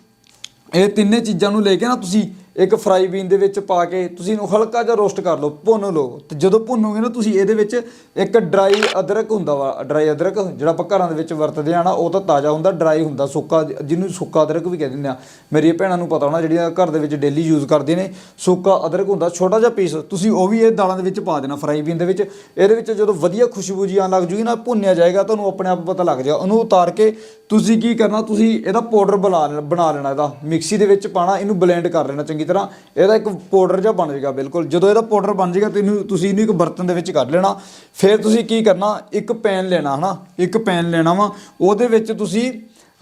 ਇਹ ਤਿੰਨੇ ਚੀਜ਼ਾਂ ਨੂੰ ਲੈ ਕੇ ਨਾ ਤੁਸੀਂ ਇੱਕ ਫਰਾਈ ਬੀਨ ਦੇ ਵਿੱਚ ਪਾ ਕੇ ਤੁਸੀਂ ਇਹਨੂੰ ਹਲਕਾ ਜਿਹਾ ਰੋਸਟ ਕਰ ਲਓ, ਭੁੰਨ ਲਓ। ਤੇ ਜਦੋਂ ਭੁੰਨੋਗੇ ਨਾ ਤੁਸੀਂ ਇਹਦੇ ਵਿੱਚ ਇੱਕ ਡਰਾਈ ਅਦਰਕ ਹੁੰਦਾ ਵਾ ਡਰਾਈ ਅਦਰਕ ਜਿਹੜਾ ਆਪਾਂ ਘਰਾਂ ਦੇ ਵਿੱਚ ਵਰਤਦੇ ਆ ਨਾ, ਉਹ ਤਾਂ ਤਾਜ਼ਾ ਹੁੰਦਾ ਡਰਾਈ ਹੁੰਦਾ, ਸੁੱਕਾ ਜਿਹਨੂੰ ਸੁੱਕਾ ਅਦਰਕ ਵੀ ਕਹਿ ਦਿੰਦੇ ਆ ਮੇਰੀਆਂ ਭੈਣਾਂ ਨੂੰ ਪਤਾ ਹੋਣਾ ਜਿਹੜੀਆਂ ਘਰ ਦੇ ਵਿੱਚ ਡੇਲੀ ਯੂਜ਼ ਕਰਦੀਆਂ ਨੇ, ਸੁੱਕਾ ਅਦਰਕ ਹੁੰਦਾ, ਛੋਟਾ ਜਿਹਾ ਪੀਸ ਤੁਸੀਂ ਉਹ ਵੀ ਇਹ ਦਾਲਾਂ ਦੇ ਵਿੱਚ ਪਾ ਦੇਣਾ ਫਰਾਈ ਬੀਨ ਦੇ ਵਿੱਚ। ਇਹਦੇ ਵਿੱਚ ਜਦੋਂ ਵਧੀਆ ਖੁਸ਼ਬੂ ਜੀ ਆਉਣ ਲੱਗ ਜੂਗੀ ਨਾ, ਭੁੰਨਿਆ ਜਾਏਗਾ, ਤੁਹਾਨੂੰ ਆਪਣੇ ਆਪ ਪਤਾ ਲੱਗ ਜਾਏਗਾ। ਉਹਨੂੰ ਉਤਾਰ ਕੇ ਤੁਸੀਂ ਕੀ ਕਰਨਾ, ਤੁਸੀਂ ਇਹਦਾ ਪਾਊਡਰ ਬਣਾ ਲੈਣਾ ਬਣਾ ਲੈਣਾ ਇਹਦਾ। ਮਿਕਸੀ ਦੇ ਵਿੱਚ ਪਾਣਾ, ਇਹਨੂੰ ਬਲੈਂਡ ਕਰ ਲੈਣਾ ਚੰਗੀ ਤਰ੍ਹਾਂ। ਇਹਦਾ ਇੱਕ ਪਾਊਡਰ ਜਿਹਾ ਬਣ ਜਾਏਗਾ, ਬਿਲਕੁਲ। ਜਦੋਂ ਇਹਦਾ ਪਾਊਡਰ ਬਣ ਜਾਏਗਾ, ਤੇ ਇਹਨੂੰ ਤੁਸੀਂ ਇਹਨੂੰ ਇੱਕ ਬਰਤਨ ਦੇ ਵਿੱਚ ਕੱਢ ਲੈਣਾ। ਫਿਰ ਤੁਸੀਂ ਕੀ ਕਰਨਾ, ਇੱਕ ਪੈਨ ਲੈਣਾ, ਹਨਾ? ਇੱਕ ਪੈਨ ਲੈਣਾ ਵਾ। ਉਹਦੇ ਵਿੱਚ ਤੁਸੀਂ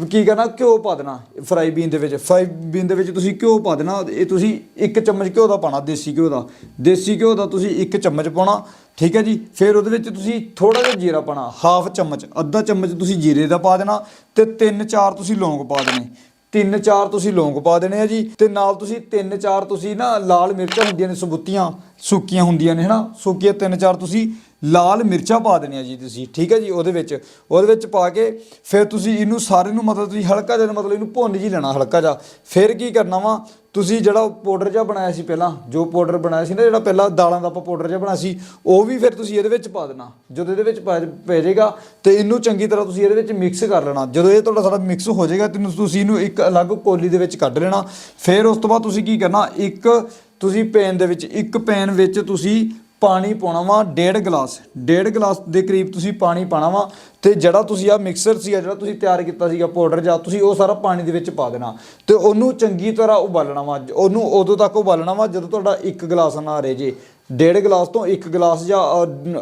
ਕੀ ਕਰਨਾ, ਘਿਓ ਪਾ ਦੇਣਾ ਫਰਾਈ ਬੀਨ ਦੇ ਵਿੱਚ। ਫਰਾਈ ਬੀਨ ਦੇ ਵਿੱਚ ਤੁਸੀਂ ਘਿਓ ਪਾ ਦੇਣਾ, ਇਹ ਤੁਸੀਂ ਇੱਕ ਚਮਚ ਘਿਓ ਦਾ ਪਾਣਾ ਦੇਸੀ ਘਿਓ ਦਾ। ਦੇਸੀ ਘਿਓ ਦਾ ਤੁਸੀਂ ਇੱਕ ਚਮਚ ਪਾਉਣਾ, ਠੀਕ ਹੈ ਜੀ? ਫਿਰ ਉਹਦੇ ਵਿੱਚ ਤੁਸੀਂ ਥੋੜਾ ਜਿਹਾ ਜੀਰਾ ਪਾਣਾ ਹਾਫ ਚਮਚ, ਅੱਧਾ ਚਮਚ ਤੁਸੀਂ ਜੀਰੇ ਦਾ ਪਾ ਦੇਣਾ ਤੇ ਤਿੰਨ ਚਾਰ ਤੁਸੀਂ ਲੌਂਗ ਪਾ ਦੇਣੇ। ਤਿੰਨ ਚਾਰ ਤੁਸੀਂ ਲੌਂਗ ਪਾ ਦੇਣੇ ਆ ਜੀ ਤੇ ਨਾਲ ਤੁਸੀਂ ਤਿੰਨ ਚਾਰ ਤੁਸੀਂ ਨਾ ਲਾਲ ਮਿਰਚਾਂ ਹੁੰਦੀਆਂ ਨੇ, ਸਬੂਤੀਆਂ, ਸੁੱਕੀਆਂ ਹੁੰਦੀਆਂ ਨੇ, ਹਨਾ? ਸੁੱਕੀਆਂ ਤਿੰਨ ਚਾਰ ਤੁਸੀਂ ਲਾਲ ਮਿਰਚਾਂ ਪਾ ਦੇਣੀਆਂ ਜੀ ਤੁਸੀਂ, ਠੀਕ ਹੈ ਜੀ, ਉਹਦੇ ਵਿੱਚ ਉਹਦੇ ਵਿੱਚ ਪਾ ਕੇ ਫਿਰ ਤੁਸੀਂ ਇਹਨੂੰ ਸਾਰੇ ਨੂੰ ਮਤਲਬ ਤੁਸੀਂ ਹਲਕਾ ਜਿਹਾ ਮਤਲਬ ਇਹਨੂੰ ਭੁੰਨ ਜੀ ਲੈਣਾ ਹਲਕਾ ਜਿਹਾ। ਫਿਰ ਕੀ ਕਰਨਾ ਵਾ, ਤੁਸੀਂ ਜਿਹੜਾ ਪਾਊਡਰ ਜਿਹਾ ਬਣਾਇਆ ਸੀ ਪਹਿਲਾਂ, ਜੋ ਪਾਊਡਰ ਬਣਾਇਆ ਸੀ ਨਾ, ਜਿਹੜਾ ਪਹਿਲਾਂ ਦਾਲਾਂ ਦਾ ਆਪਾਂ ਪਾਊਡਰ ਜਿਹਾ ਬਣਾਇਆ ਸੀ, ਉਹ ਵੀ ਫਿਰ ਤੁਸੀਂ ਇਹਦੇ ਵਿੱਚ ਪਾ ਦੇਣਾ। ਜਦੋਂ ਇਹਦੇ ਵਿੱਚ ਪੈ ਪੈ ਜਾਏਗਾ ਤੇ ਇਹਨੂੰ ਚੰਗੀ ਤਰ੍ਹਾਂ ਤੁਸੀਂ ਇਹਦੇ ਵਿੱਚ ਮਿਕਸ ਕਰ ਲੈਣਾ। ਜਦੋਂ ਇਹ ਤੁਹਾਡਾ ਸਾਰਾ ਮਿਕਸ ਹੋ ਜਾਏਗਾ ਤੇ ਤੁਸੀਂ ਇਹਨੂੰ ਇੱਕ ਅਲੱਗ ਕੋਲੀ ਦੇ ਵਿੱਚ ਕੱਢ ਲੈਣਾ। ਫਿਰ ਉਸ ਤੋਂ ਬਾਅਦ ਤੁਸੀਂ ਕੀ ਕਰਨਾ, ਇੱਕ ਤੁਸੀਂ ਪੈਨ ਦੇ ਵਿੱਚ, ਇੱਕ ਪੈਨ ਵਿੱਚ ਤੁਸੀਂ ਪਾਣੀ ਪਾਉਣਾ ਵਾ, ਡੇਢ ਗਲਾਸ। ਡੇਢ ਗਲਾਸ ਦੇ ਕਰੀਬ ਤੁਸੀਂ ਪਾਣੀ ਪਾਣਾ ਵਾ ਤੇ ਜਿਹੜਾ ਤੁਸੀਂ ਆ ਮਿਕਸਰ ਸੀਗਾ, ਜਿਹੜਾ ਤੁਸੀਂ ਤਿਆਰ ਕੀਤਾ ਸੀਗਾ ਪਾਊਡਰ ਜਾਂ ਤੁਸੀਂ ਉਹ ਸਾਰਾ ਪਾਣੀ ਦੇ ਵਿੱਚ ਪਾ ਦੇਣਾ ਤੇ ਉਹਨੂੰ ਚੰਗੀ ਤਰ੍ਹਾਂ ਉਬਾਲਣਾ ਵਾ। ਉਹਨੂੰ ਉਦੋਂ ਤੱਕ ਉਬਾਲਣਾ ਵਾ ਜਦੋਂ ਤੁਹਾਡਾ ਇੱਕ ਗਲਾਸ ਨਾ ਰਹੇ ਜੇ। ਡੇਢ ਗਲਾਸ ਤੋਂ ਇੱਕ ਗਲਾਸ ਜਾਂ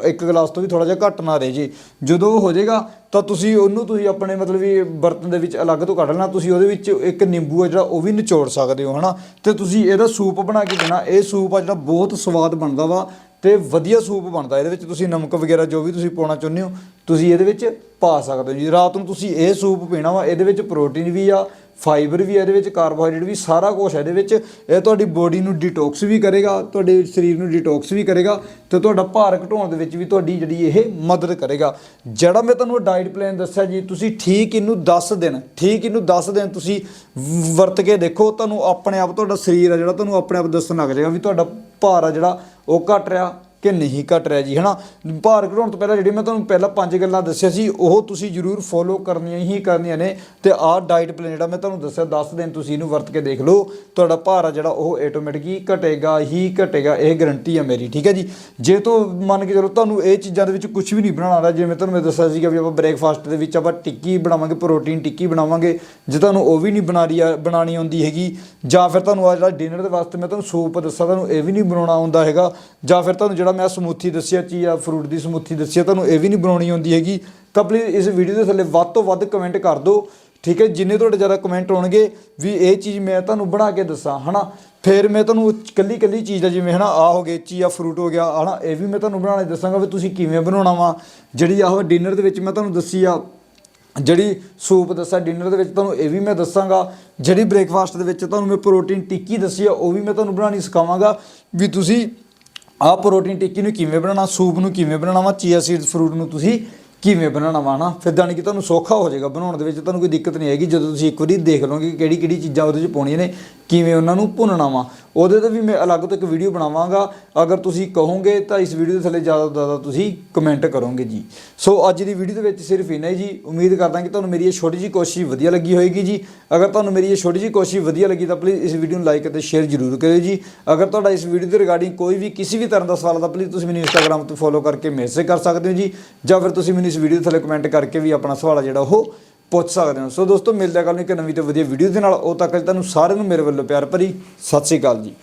ਇੱਕ ਗਲਾਸ ਤੋਂ ਵੀ ਥੋੜਾ ਜਿਹਾ ਘੱਟ ਨਾ ਰਹੇ ਜੇ। ਜਦੋਂ ਉਹ ਹੋ ਜਾਏਗਾ ਤਾਂ ਤੁਸੀਂ ਉਹਨੂੰ ਤੁਸੀਂ ਆਪਣੇ ਮਤਲਬ ਵੀ ਬਰਤਨ ਦੇ ਵਿੱਚ ਅਲੱਗ ਤੋਂ ਕੱਢ ਲੈਣਾ। ਤੁਸੀਂ ਉਹਦੇ ਵਿੱਚ ਇੱਕ ਨਿੰਬੂ ਆ ਜਿਹੜਾ ਉਹ ਵੀ ਨਿਚੋੜ ਸਕਦੇ ਹੋ, ਹਨਾ? ਤੇ ਤੁਸੀਂ ਇਹਦਾ ਸੂਪ ਬਣਾ ਕੇ ਦੇਣਾ। ਇਹ ਸੂਪ ਆ ਜਿਹੜਾ ਬਹੁਤ ਸਵਾਦ ਬਣਦਾ ਵਾ। ਤੇ ਵਧੀਆ ਸੂਪ ਬਣਦਾ, ਇਹਦੇ ਵਿੱਚ ਤੁਸੀਂ ਨਮਕ ਵਗੈਰਾ ਜੋ ਵੀ ਤੁਸੀਂ ਪਾਉਣਾ ਚਾਹੁੰਦੇ ਹੋ, ਤੁਸੀਂ ਇਹਦੇ ਵਿੱਚ ਪਾ ਸਕਦੇ ਹੋ ਜੀ। ਰਾਤ ਨੂੰ ਤੁਸੀਂ ਇਹ ਸੂਪ ਪੀਣਾ ਵਾ, ਇਹਦੇ ਵਿੱਚ ਪ੍ਰੋਟੀਨ ਵੀ ਆ ਫਾਈਬਰ ਵੀ ਇਹਦੇ ਵਿੱਚ, ਕਾਰਬੋਹਾਈਡਰੇਟ ਵੀ, ਸਾਰਾ ਕੁਝ ਹੈ ਇਹਦੇ ਵਿੱਚ। ਇਹ ਤੁਹਾਡੀ ਬੋਡੀ ਨੂੰ ਡਿਟੌਕਸ ਵੀ ਕਰੇਗਾ, ਤੁਹਾਡੇ ਸਰੀਰ ਨੂੰ ਡਿਟੌਕਸ ਵੀ ਕਰੇਗਾ ਤੇ ਤੁਹਾਡਾ ਭਾਰ ਘਟਾਉਣ ਦੇ ਵਿੱਚ ਵੀ ਤੁਹਾਡੀ ਜਿਹੜੀ ਇਹ ਮਦਦ ਕਰੇਗਾ। ਜਿਹੜਾ ਮੈਂ ਤੁਹਾਨੂੰ ਡਾਈਟ ਪਲਾਨ ਦੱਸਿਆ ਜੀ, ਤੁਸੀਂ ਠੀਕ ਇਹਨੂੰ 10 ਦਿਨ, ਠੀਕ ਇਹਨੂੰ 10 ਦਿਨ ਤੁਸੀਂ ਵਰਤ ਕੇ ਦੇਖੋ, ਤੁਹਾਨੂੰ ਆਪਣੇ ਆਪ ਤੁਹਾਡਾ ਸਰੀਰ ਆ ਜਿਹੜਾ, ਤੁਹਾਨੂੰ ਆਪਣੇ ਆਪ ਦੱਸਣ ਲੱਗ ਜਾਏਗਾ ਵੀ ਤੁਹਾਡਾ ਭਾਰ ਆ ਜਿਹੜਾ, ਉਹ ਘਟ ਰਿਹਾ। ਕਿ ਨਹੀਂ ਘਟ ਰਿਹਾ ਜੀ, ਹਨਾ? ਭਾਰ ਘਟਾਉਣ ਤੋਂ ਪਹਿਲਾਂ ਜਿਹੜੀ ਮੈਂ ਤੁਹਾਨੂੰ ਪਹਿਲਾਂ ਪੰਜ ਗੱਲਾਂ ਦੱਸਿਆ ਸੀ, ਉਹ ਤੁਸੀਂ ਜਰੂਰ ਫੋਲੋ ਕਰਨੀਆਂ ਹੀ ਕਰਨੀਆਂ ਨੇ ਤੇ ਆਹ ਡਾਈਟ ਪਲਾਨ ਜਿਹੜਾ ਮੈਂ ਤੁਹਾਨੂੰ ਦੱਸਿਆ 10 ਦਿਨ ਤੁਸੀਂ ਇਹਨੂੰ ਵਰਤ ਕੇ ਦੇਖ ਲਓ, ਤੁਹਾਡਾ ਭਾਰ ਆ ਜਿਹੜਾ ਉਹ ਆਟੋਮੈਟਿਕਲੀ ਘਟੇਗਾ ਹੀ ਘਟੇਗਾ, ਇਹ ਗਰੰਟੀ ਹੈ ਮੇਰੀ, ਠੀਕ ਹੈ ਜੀ? ਜੇ ਤੋਂ ਮੰਨ ਕੇ ਚਲੋ ਤੁਹਾਨੂੰ ਇਹ ਚੀਜ਼ਾਂ ਦੇ ਵਿੱਚ ਕੁਝ ਵੀ ਨਹੀਂ ਬਣਾਉਣਾ ਆਉਂਦਾ, ਜਿਵੇਂ ਤੁਹਾਨੂੰ ਮੈਂ ਦੱਸਿਆ ਸੀਗਾ ਵੀ ਆਪਾਂ ਬ੍ਰੇਕਫਾਸਟ ਦੇ ਵਿੱਚ ਆਪਾਂ ਟਿੱਕੀ ਬਣਾਵਾਂਗੇ ਪ੍ਰੋਟੀਨ ਟਿੱਕੀ ਬਣਾਵਾਂਗੇ, ਜੇ ਤੁਹਾਨੂੰ ਉਹ ਵੀ ਨਹੀਂ ਬਣਾ ਰਹੀ ਆ ਬਣਾਣੀ ਆਉਂਦੀ ਹੈਗੀ, ਜਾਂ ਫਿਰ ਤੁਹਾਨੂੰ ਆ ਜਿਹੜਾ ਡਿਨਰ ਦੇ ਵਾਸਤੇ ਮੈਂ ਤੁਹਾਨੂੰ ਸੂਪ ਦੱਸਾਂ, ਤੁਹਾਨੂੰ ਇਹ ਵੀ ਨਹੀਂ ਬਣਾਉਣਾ ਆਉਂਦਾ ਹੈਗਾ, ਜਾਂ ਫਿਰ ਤੁਹਾਨੂੰ ਜਿਹੜਾ ਮੈਂ ਸਮੂਥੀ ਦੱਸਿਆ, ਚੀਆ ਫਰੂਟ ਦੀ ਸਮੂਥੀ ਦੱਸਿਆ, ਤੁਹਾਨੂੰ ਇਹ ਵੀ ਨਹੀਂ ਬਣਾਉਣੀ ਆਉਂਦੀ ਹੈਗੀ। ਤਾਂ ਪਲੀਜ਼ ਇਸ ਵੀਡੀਓ ਦੇ ਥੱਲੇ ਵੱਧ ਤੋਂ ਵੱਧ ਕਮੈਂਟ ਕਰ ਦਿਓ, ਠੀਕ ਹੈ? ਜਿੰਨੇ ਤੁਹਾਡੇ ਜ਼ਿਆਦਾ ਕਮੈਂਟ ਹੋਣਗੇ ਵੀ ਇਹ ਚੀਜ਼ ਮੈਂ ਤੁਹਾਨੂੰ ਬਣਾ ਕੇ ਦੱਸਾਂ, ਹਨਾ? ਫਿਰ ਮੈਂ ਤੁਹਾਨੂੰ ਕੱਲੀ ਕੱਲੀ ਚੀਜ਼ ਦਾ ਜਿਵੇਂ, ਹਨਾ ਆ ਹੋ ਗਏ, ਚੀਆ ਫਰੂਟ ਹੋ ਗਿਆ, ਹਨਾ, ਇਹ ਵੀ ਮੈਂ ਤੁਹਾਨੂੰ ਬਣਾਉਣਾ ਦੱਸਾਂਗਾ ਵੀ ਤੁਸੀਂ ਕਿਵੇਂ ਬਣਾਉਣਾ ਵਾ। ਜਿਹੜੀ ਆਹ ਡਿਨਰ ਦੇ ਵਿੱਚ ਮੈਂ ਤੁਹਾਨੂੰ ਦੱਸੀ ਆ, ਜਿਹੜੀ ਸੂਪ ਦੱਸਿਆ ਡਿਨਰ ਦੇ ਵਿੱਚ ਤੁਹਾਨੂੰ ਇਹ ਵੀ ਮੈਂ ਦੱਸਾਂਗਾ। ਜਿਹੜੀ ਬ੍ਰੇਕਫਾਸਟ ਦੇ ਵਿੱਚ ਤੁਹਾਨੂੰ ਮੈਂ ਪ੍ਰੋਟੀਨ ਟਿੱਕੀ ਦੱਸੀ ਆ, ਉਹ ਵੀ ਮੈਂ ਤੁਹਾਨੂੰ ਬਣਾਉਣੀ ਸਿਖਾਵਾਂਗਾ ਵੀ ਤੁਸੀਂ ਆਹ ਪ੍ਰੋਟੀਨ ਟਿੱਕੀ ਨੂੰ ਕਿਵੇਂ ਬਣਾਉਣਾ, ਸੂਪ ਨੂੰ ਕਿਵੇਂ ਬਣਾਉਣਾ ਵਾ ਚੀਆ ਸੀਡਸ ਫਰੂਟ ਨੂੰ ਤੁਸੀਂ ਕਿਵੇਂ ਬਣਾਉਣਾ ਵਾ ਨਾ ਫਿਰ ਜਾਣੀ ਕਿ ਤੁਹਾਨੂੰ ਸੌਖਾ ਹੋ ਜਾਏਗਾ ਬਣਾਉਣ ਦੇ ਵਿੱਚ, ਤੁਹਾਨੂੰ ਕੋਈ ਦਿੱਕਤ ਨਹੀਂ ਆਏਗੀ। ਜਦੋਂ ਤੁਸੀਂ ਇੱਕ ਵਾਰੀ ਦੇਖ ਲਓਗੇ ਕਿ ਕਿਹੜੀ ਕਿਹੜੀ ਚੀਜ਼ਾਂ ਉਹਦੇ ਵਿੱਚ ਪਾਉਣੀਆਂ ਨੇ ਕਿਵੇਂ ਉਹਨਾਂ ਨੂੰ ਭੁੰਨਣਾ ਵਾ। ਉਹਦੇ ਤੇ ਵੀ ਮੈਂ ਅਲੱਗ ਤੋਂ ਇੱਕ ਵੀਡੀਓ ਬਣਾਵਾਂਗਾ। ਅਗਰ ਤੁਸੀਂ ਕਹੋਗੇ ਤਾਂ ਇਸ ਵੀਡੀਓ ਦੇ ਥੱਲੇ ਜ਼ਿਆਦਾ ਤੋਂ ਜ਼ਿਆਦਾ ਤੁਸੀਂ ਕਮੈਂਟ ਕਰੋਗੇ ਜੀ। ਸੋ ਅੱਜ ਦੀ ਵੀਡੀਓ ਦੇ ਵਿੱਚ ਸਿਰਫ ਇੰਨਾ ਹੀ ਜੀ। ਉਮੀਦ ਕਰਦਾ ਕਿ ਤੁਹਾਨੂੰ ਮੇਰੀ ਇਹ ਛੋਟੀ ਜੀ ਕੋਸ਼ਿਸ਼ ਵਧੀਆ ਲੱਗੀ ਹੋਏਗੀ ਜੀ। ਅਗਰ ਤੁਹਾਨੂੰ ਮੇਰੀ ਇਹ ਛੋਟੀ ਜੀ ਕੋਸ਼ਿਸ਼ ਵਧੀਆ ਲੱਗੀ ਤਾਂ ਪਲੀਜ਼ ਇਸ ਵੀਡੀਓ ਨੂੰ ਲਾਈਕ ਅਤੇ ਸ਼ੇਅਰ ਜ਼ਰੂਰ ਕਰਿਓ ਜੀ। ਅਗਰ ਤੁਹਾਡਾ ਇਸ ਵੀਡੀਓ ਦੇ ਰਿਗਾਰਡਿੰਗ ਕੋਈ ਵੀ ਕਿਸੇ ਵੀ ਤਰ੍ਹਾਂ ਦਾ ਸਵਾਲ ਹੈ ਤਾਂ ਪਲੀਜ਼ ਤੁਸੀਂ ਮੈਨੂੰ ਇੰਸਟਾਗ੍ਰam ਤੇ ਫੋਲੋ ਕਰਕੇ ਮੈਸੇਜ ਕਰ ਸਕਦੇ ਹੋ ਜੀ। ਜਾਂ ਫਿਰ ਤੁਸੀਂ ਮੈਨੂੰ ਇਸ ਵੀਡੀਓ ਦੇ ਥੱਲੇ ਕਮੈਂਟ ਕਰਕੇ ਵੀ ਆਪਣਾ ਸਵਾਲ ਆ ਜਿਹੜਾ ਉਹ ਪੁੱਛ ਸਕਦੇ ਹੋ। ਸੋ ਦੋਸਤੋ, ਮਿਲਦੇ ਹਾਂ ਨੂੰ ਇੱਕ ਨਵੀਂ ਤੇ ਵਧੀਆ ਵੀਡੀਓ ਦੇ ਨਾਲ। ਉਹ ਤੱਕ ਤੁਹਾਨੂੰ ਸਾਰਿਆਂ ਨੂੰ ਮੇਰੇ ਵੱਲੋਂ ਪਿਆਰ ਭਰੀ ਸਤਿ ਸ਼੍ਰੀ ਅਕਾਲ ਜੀ।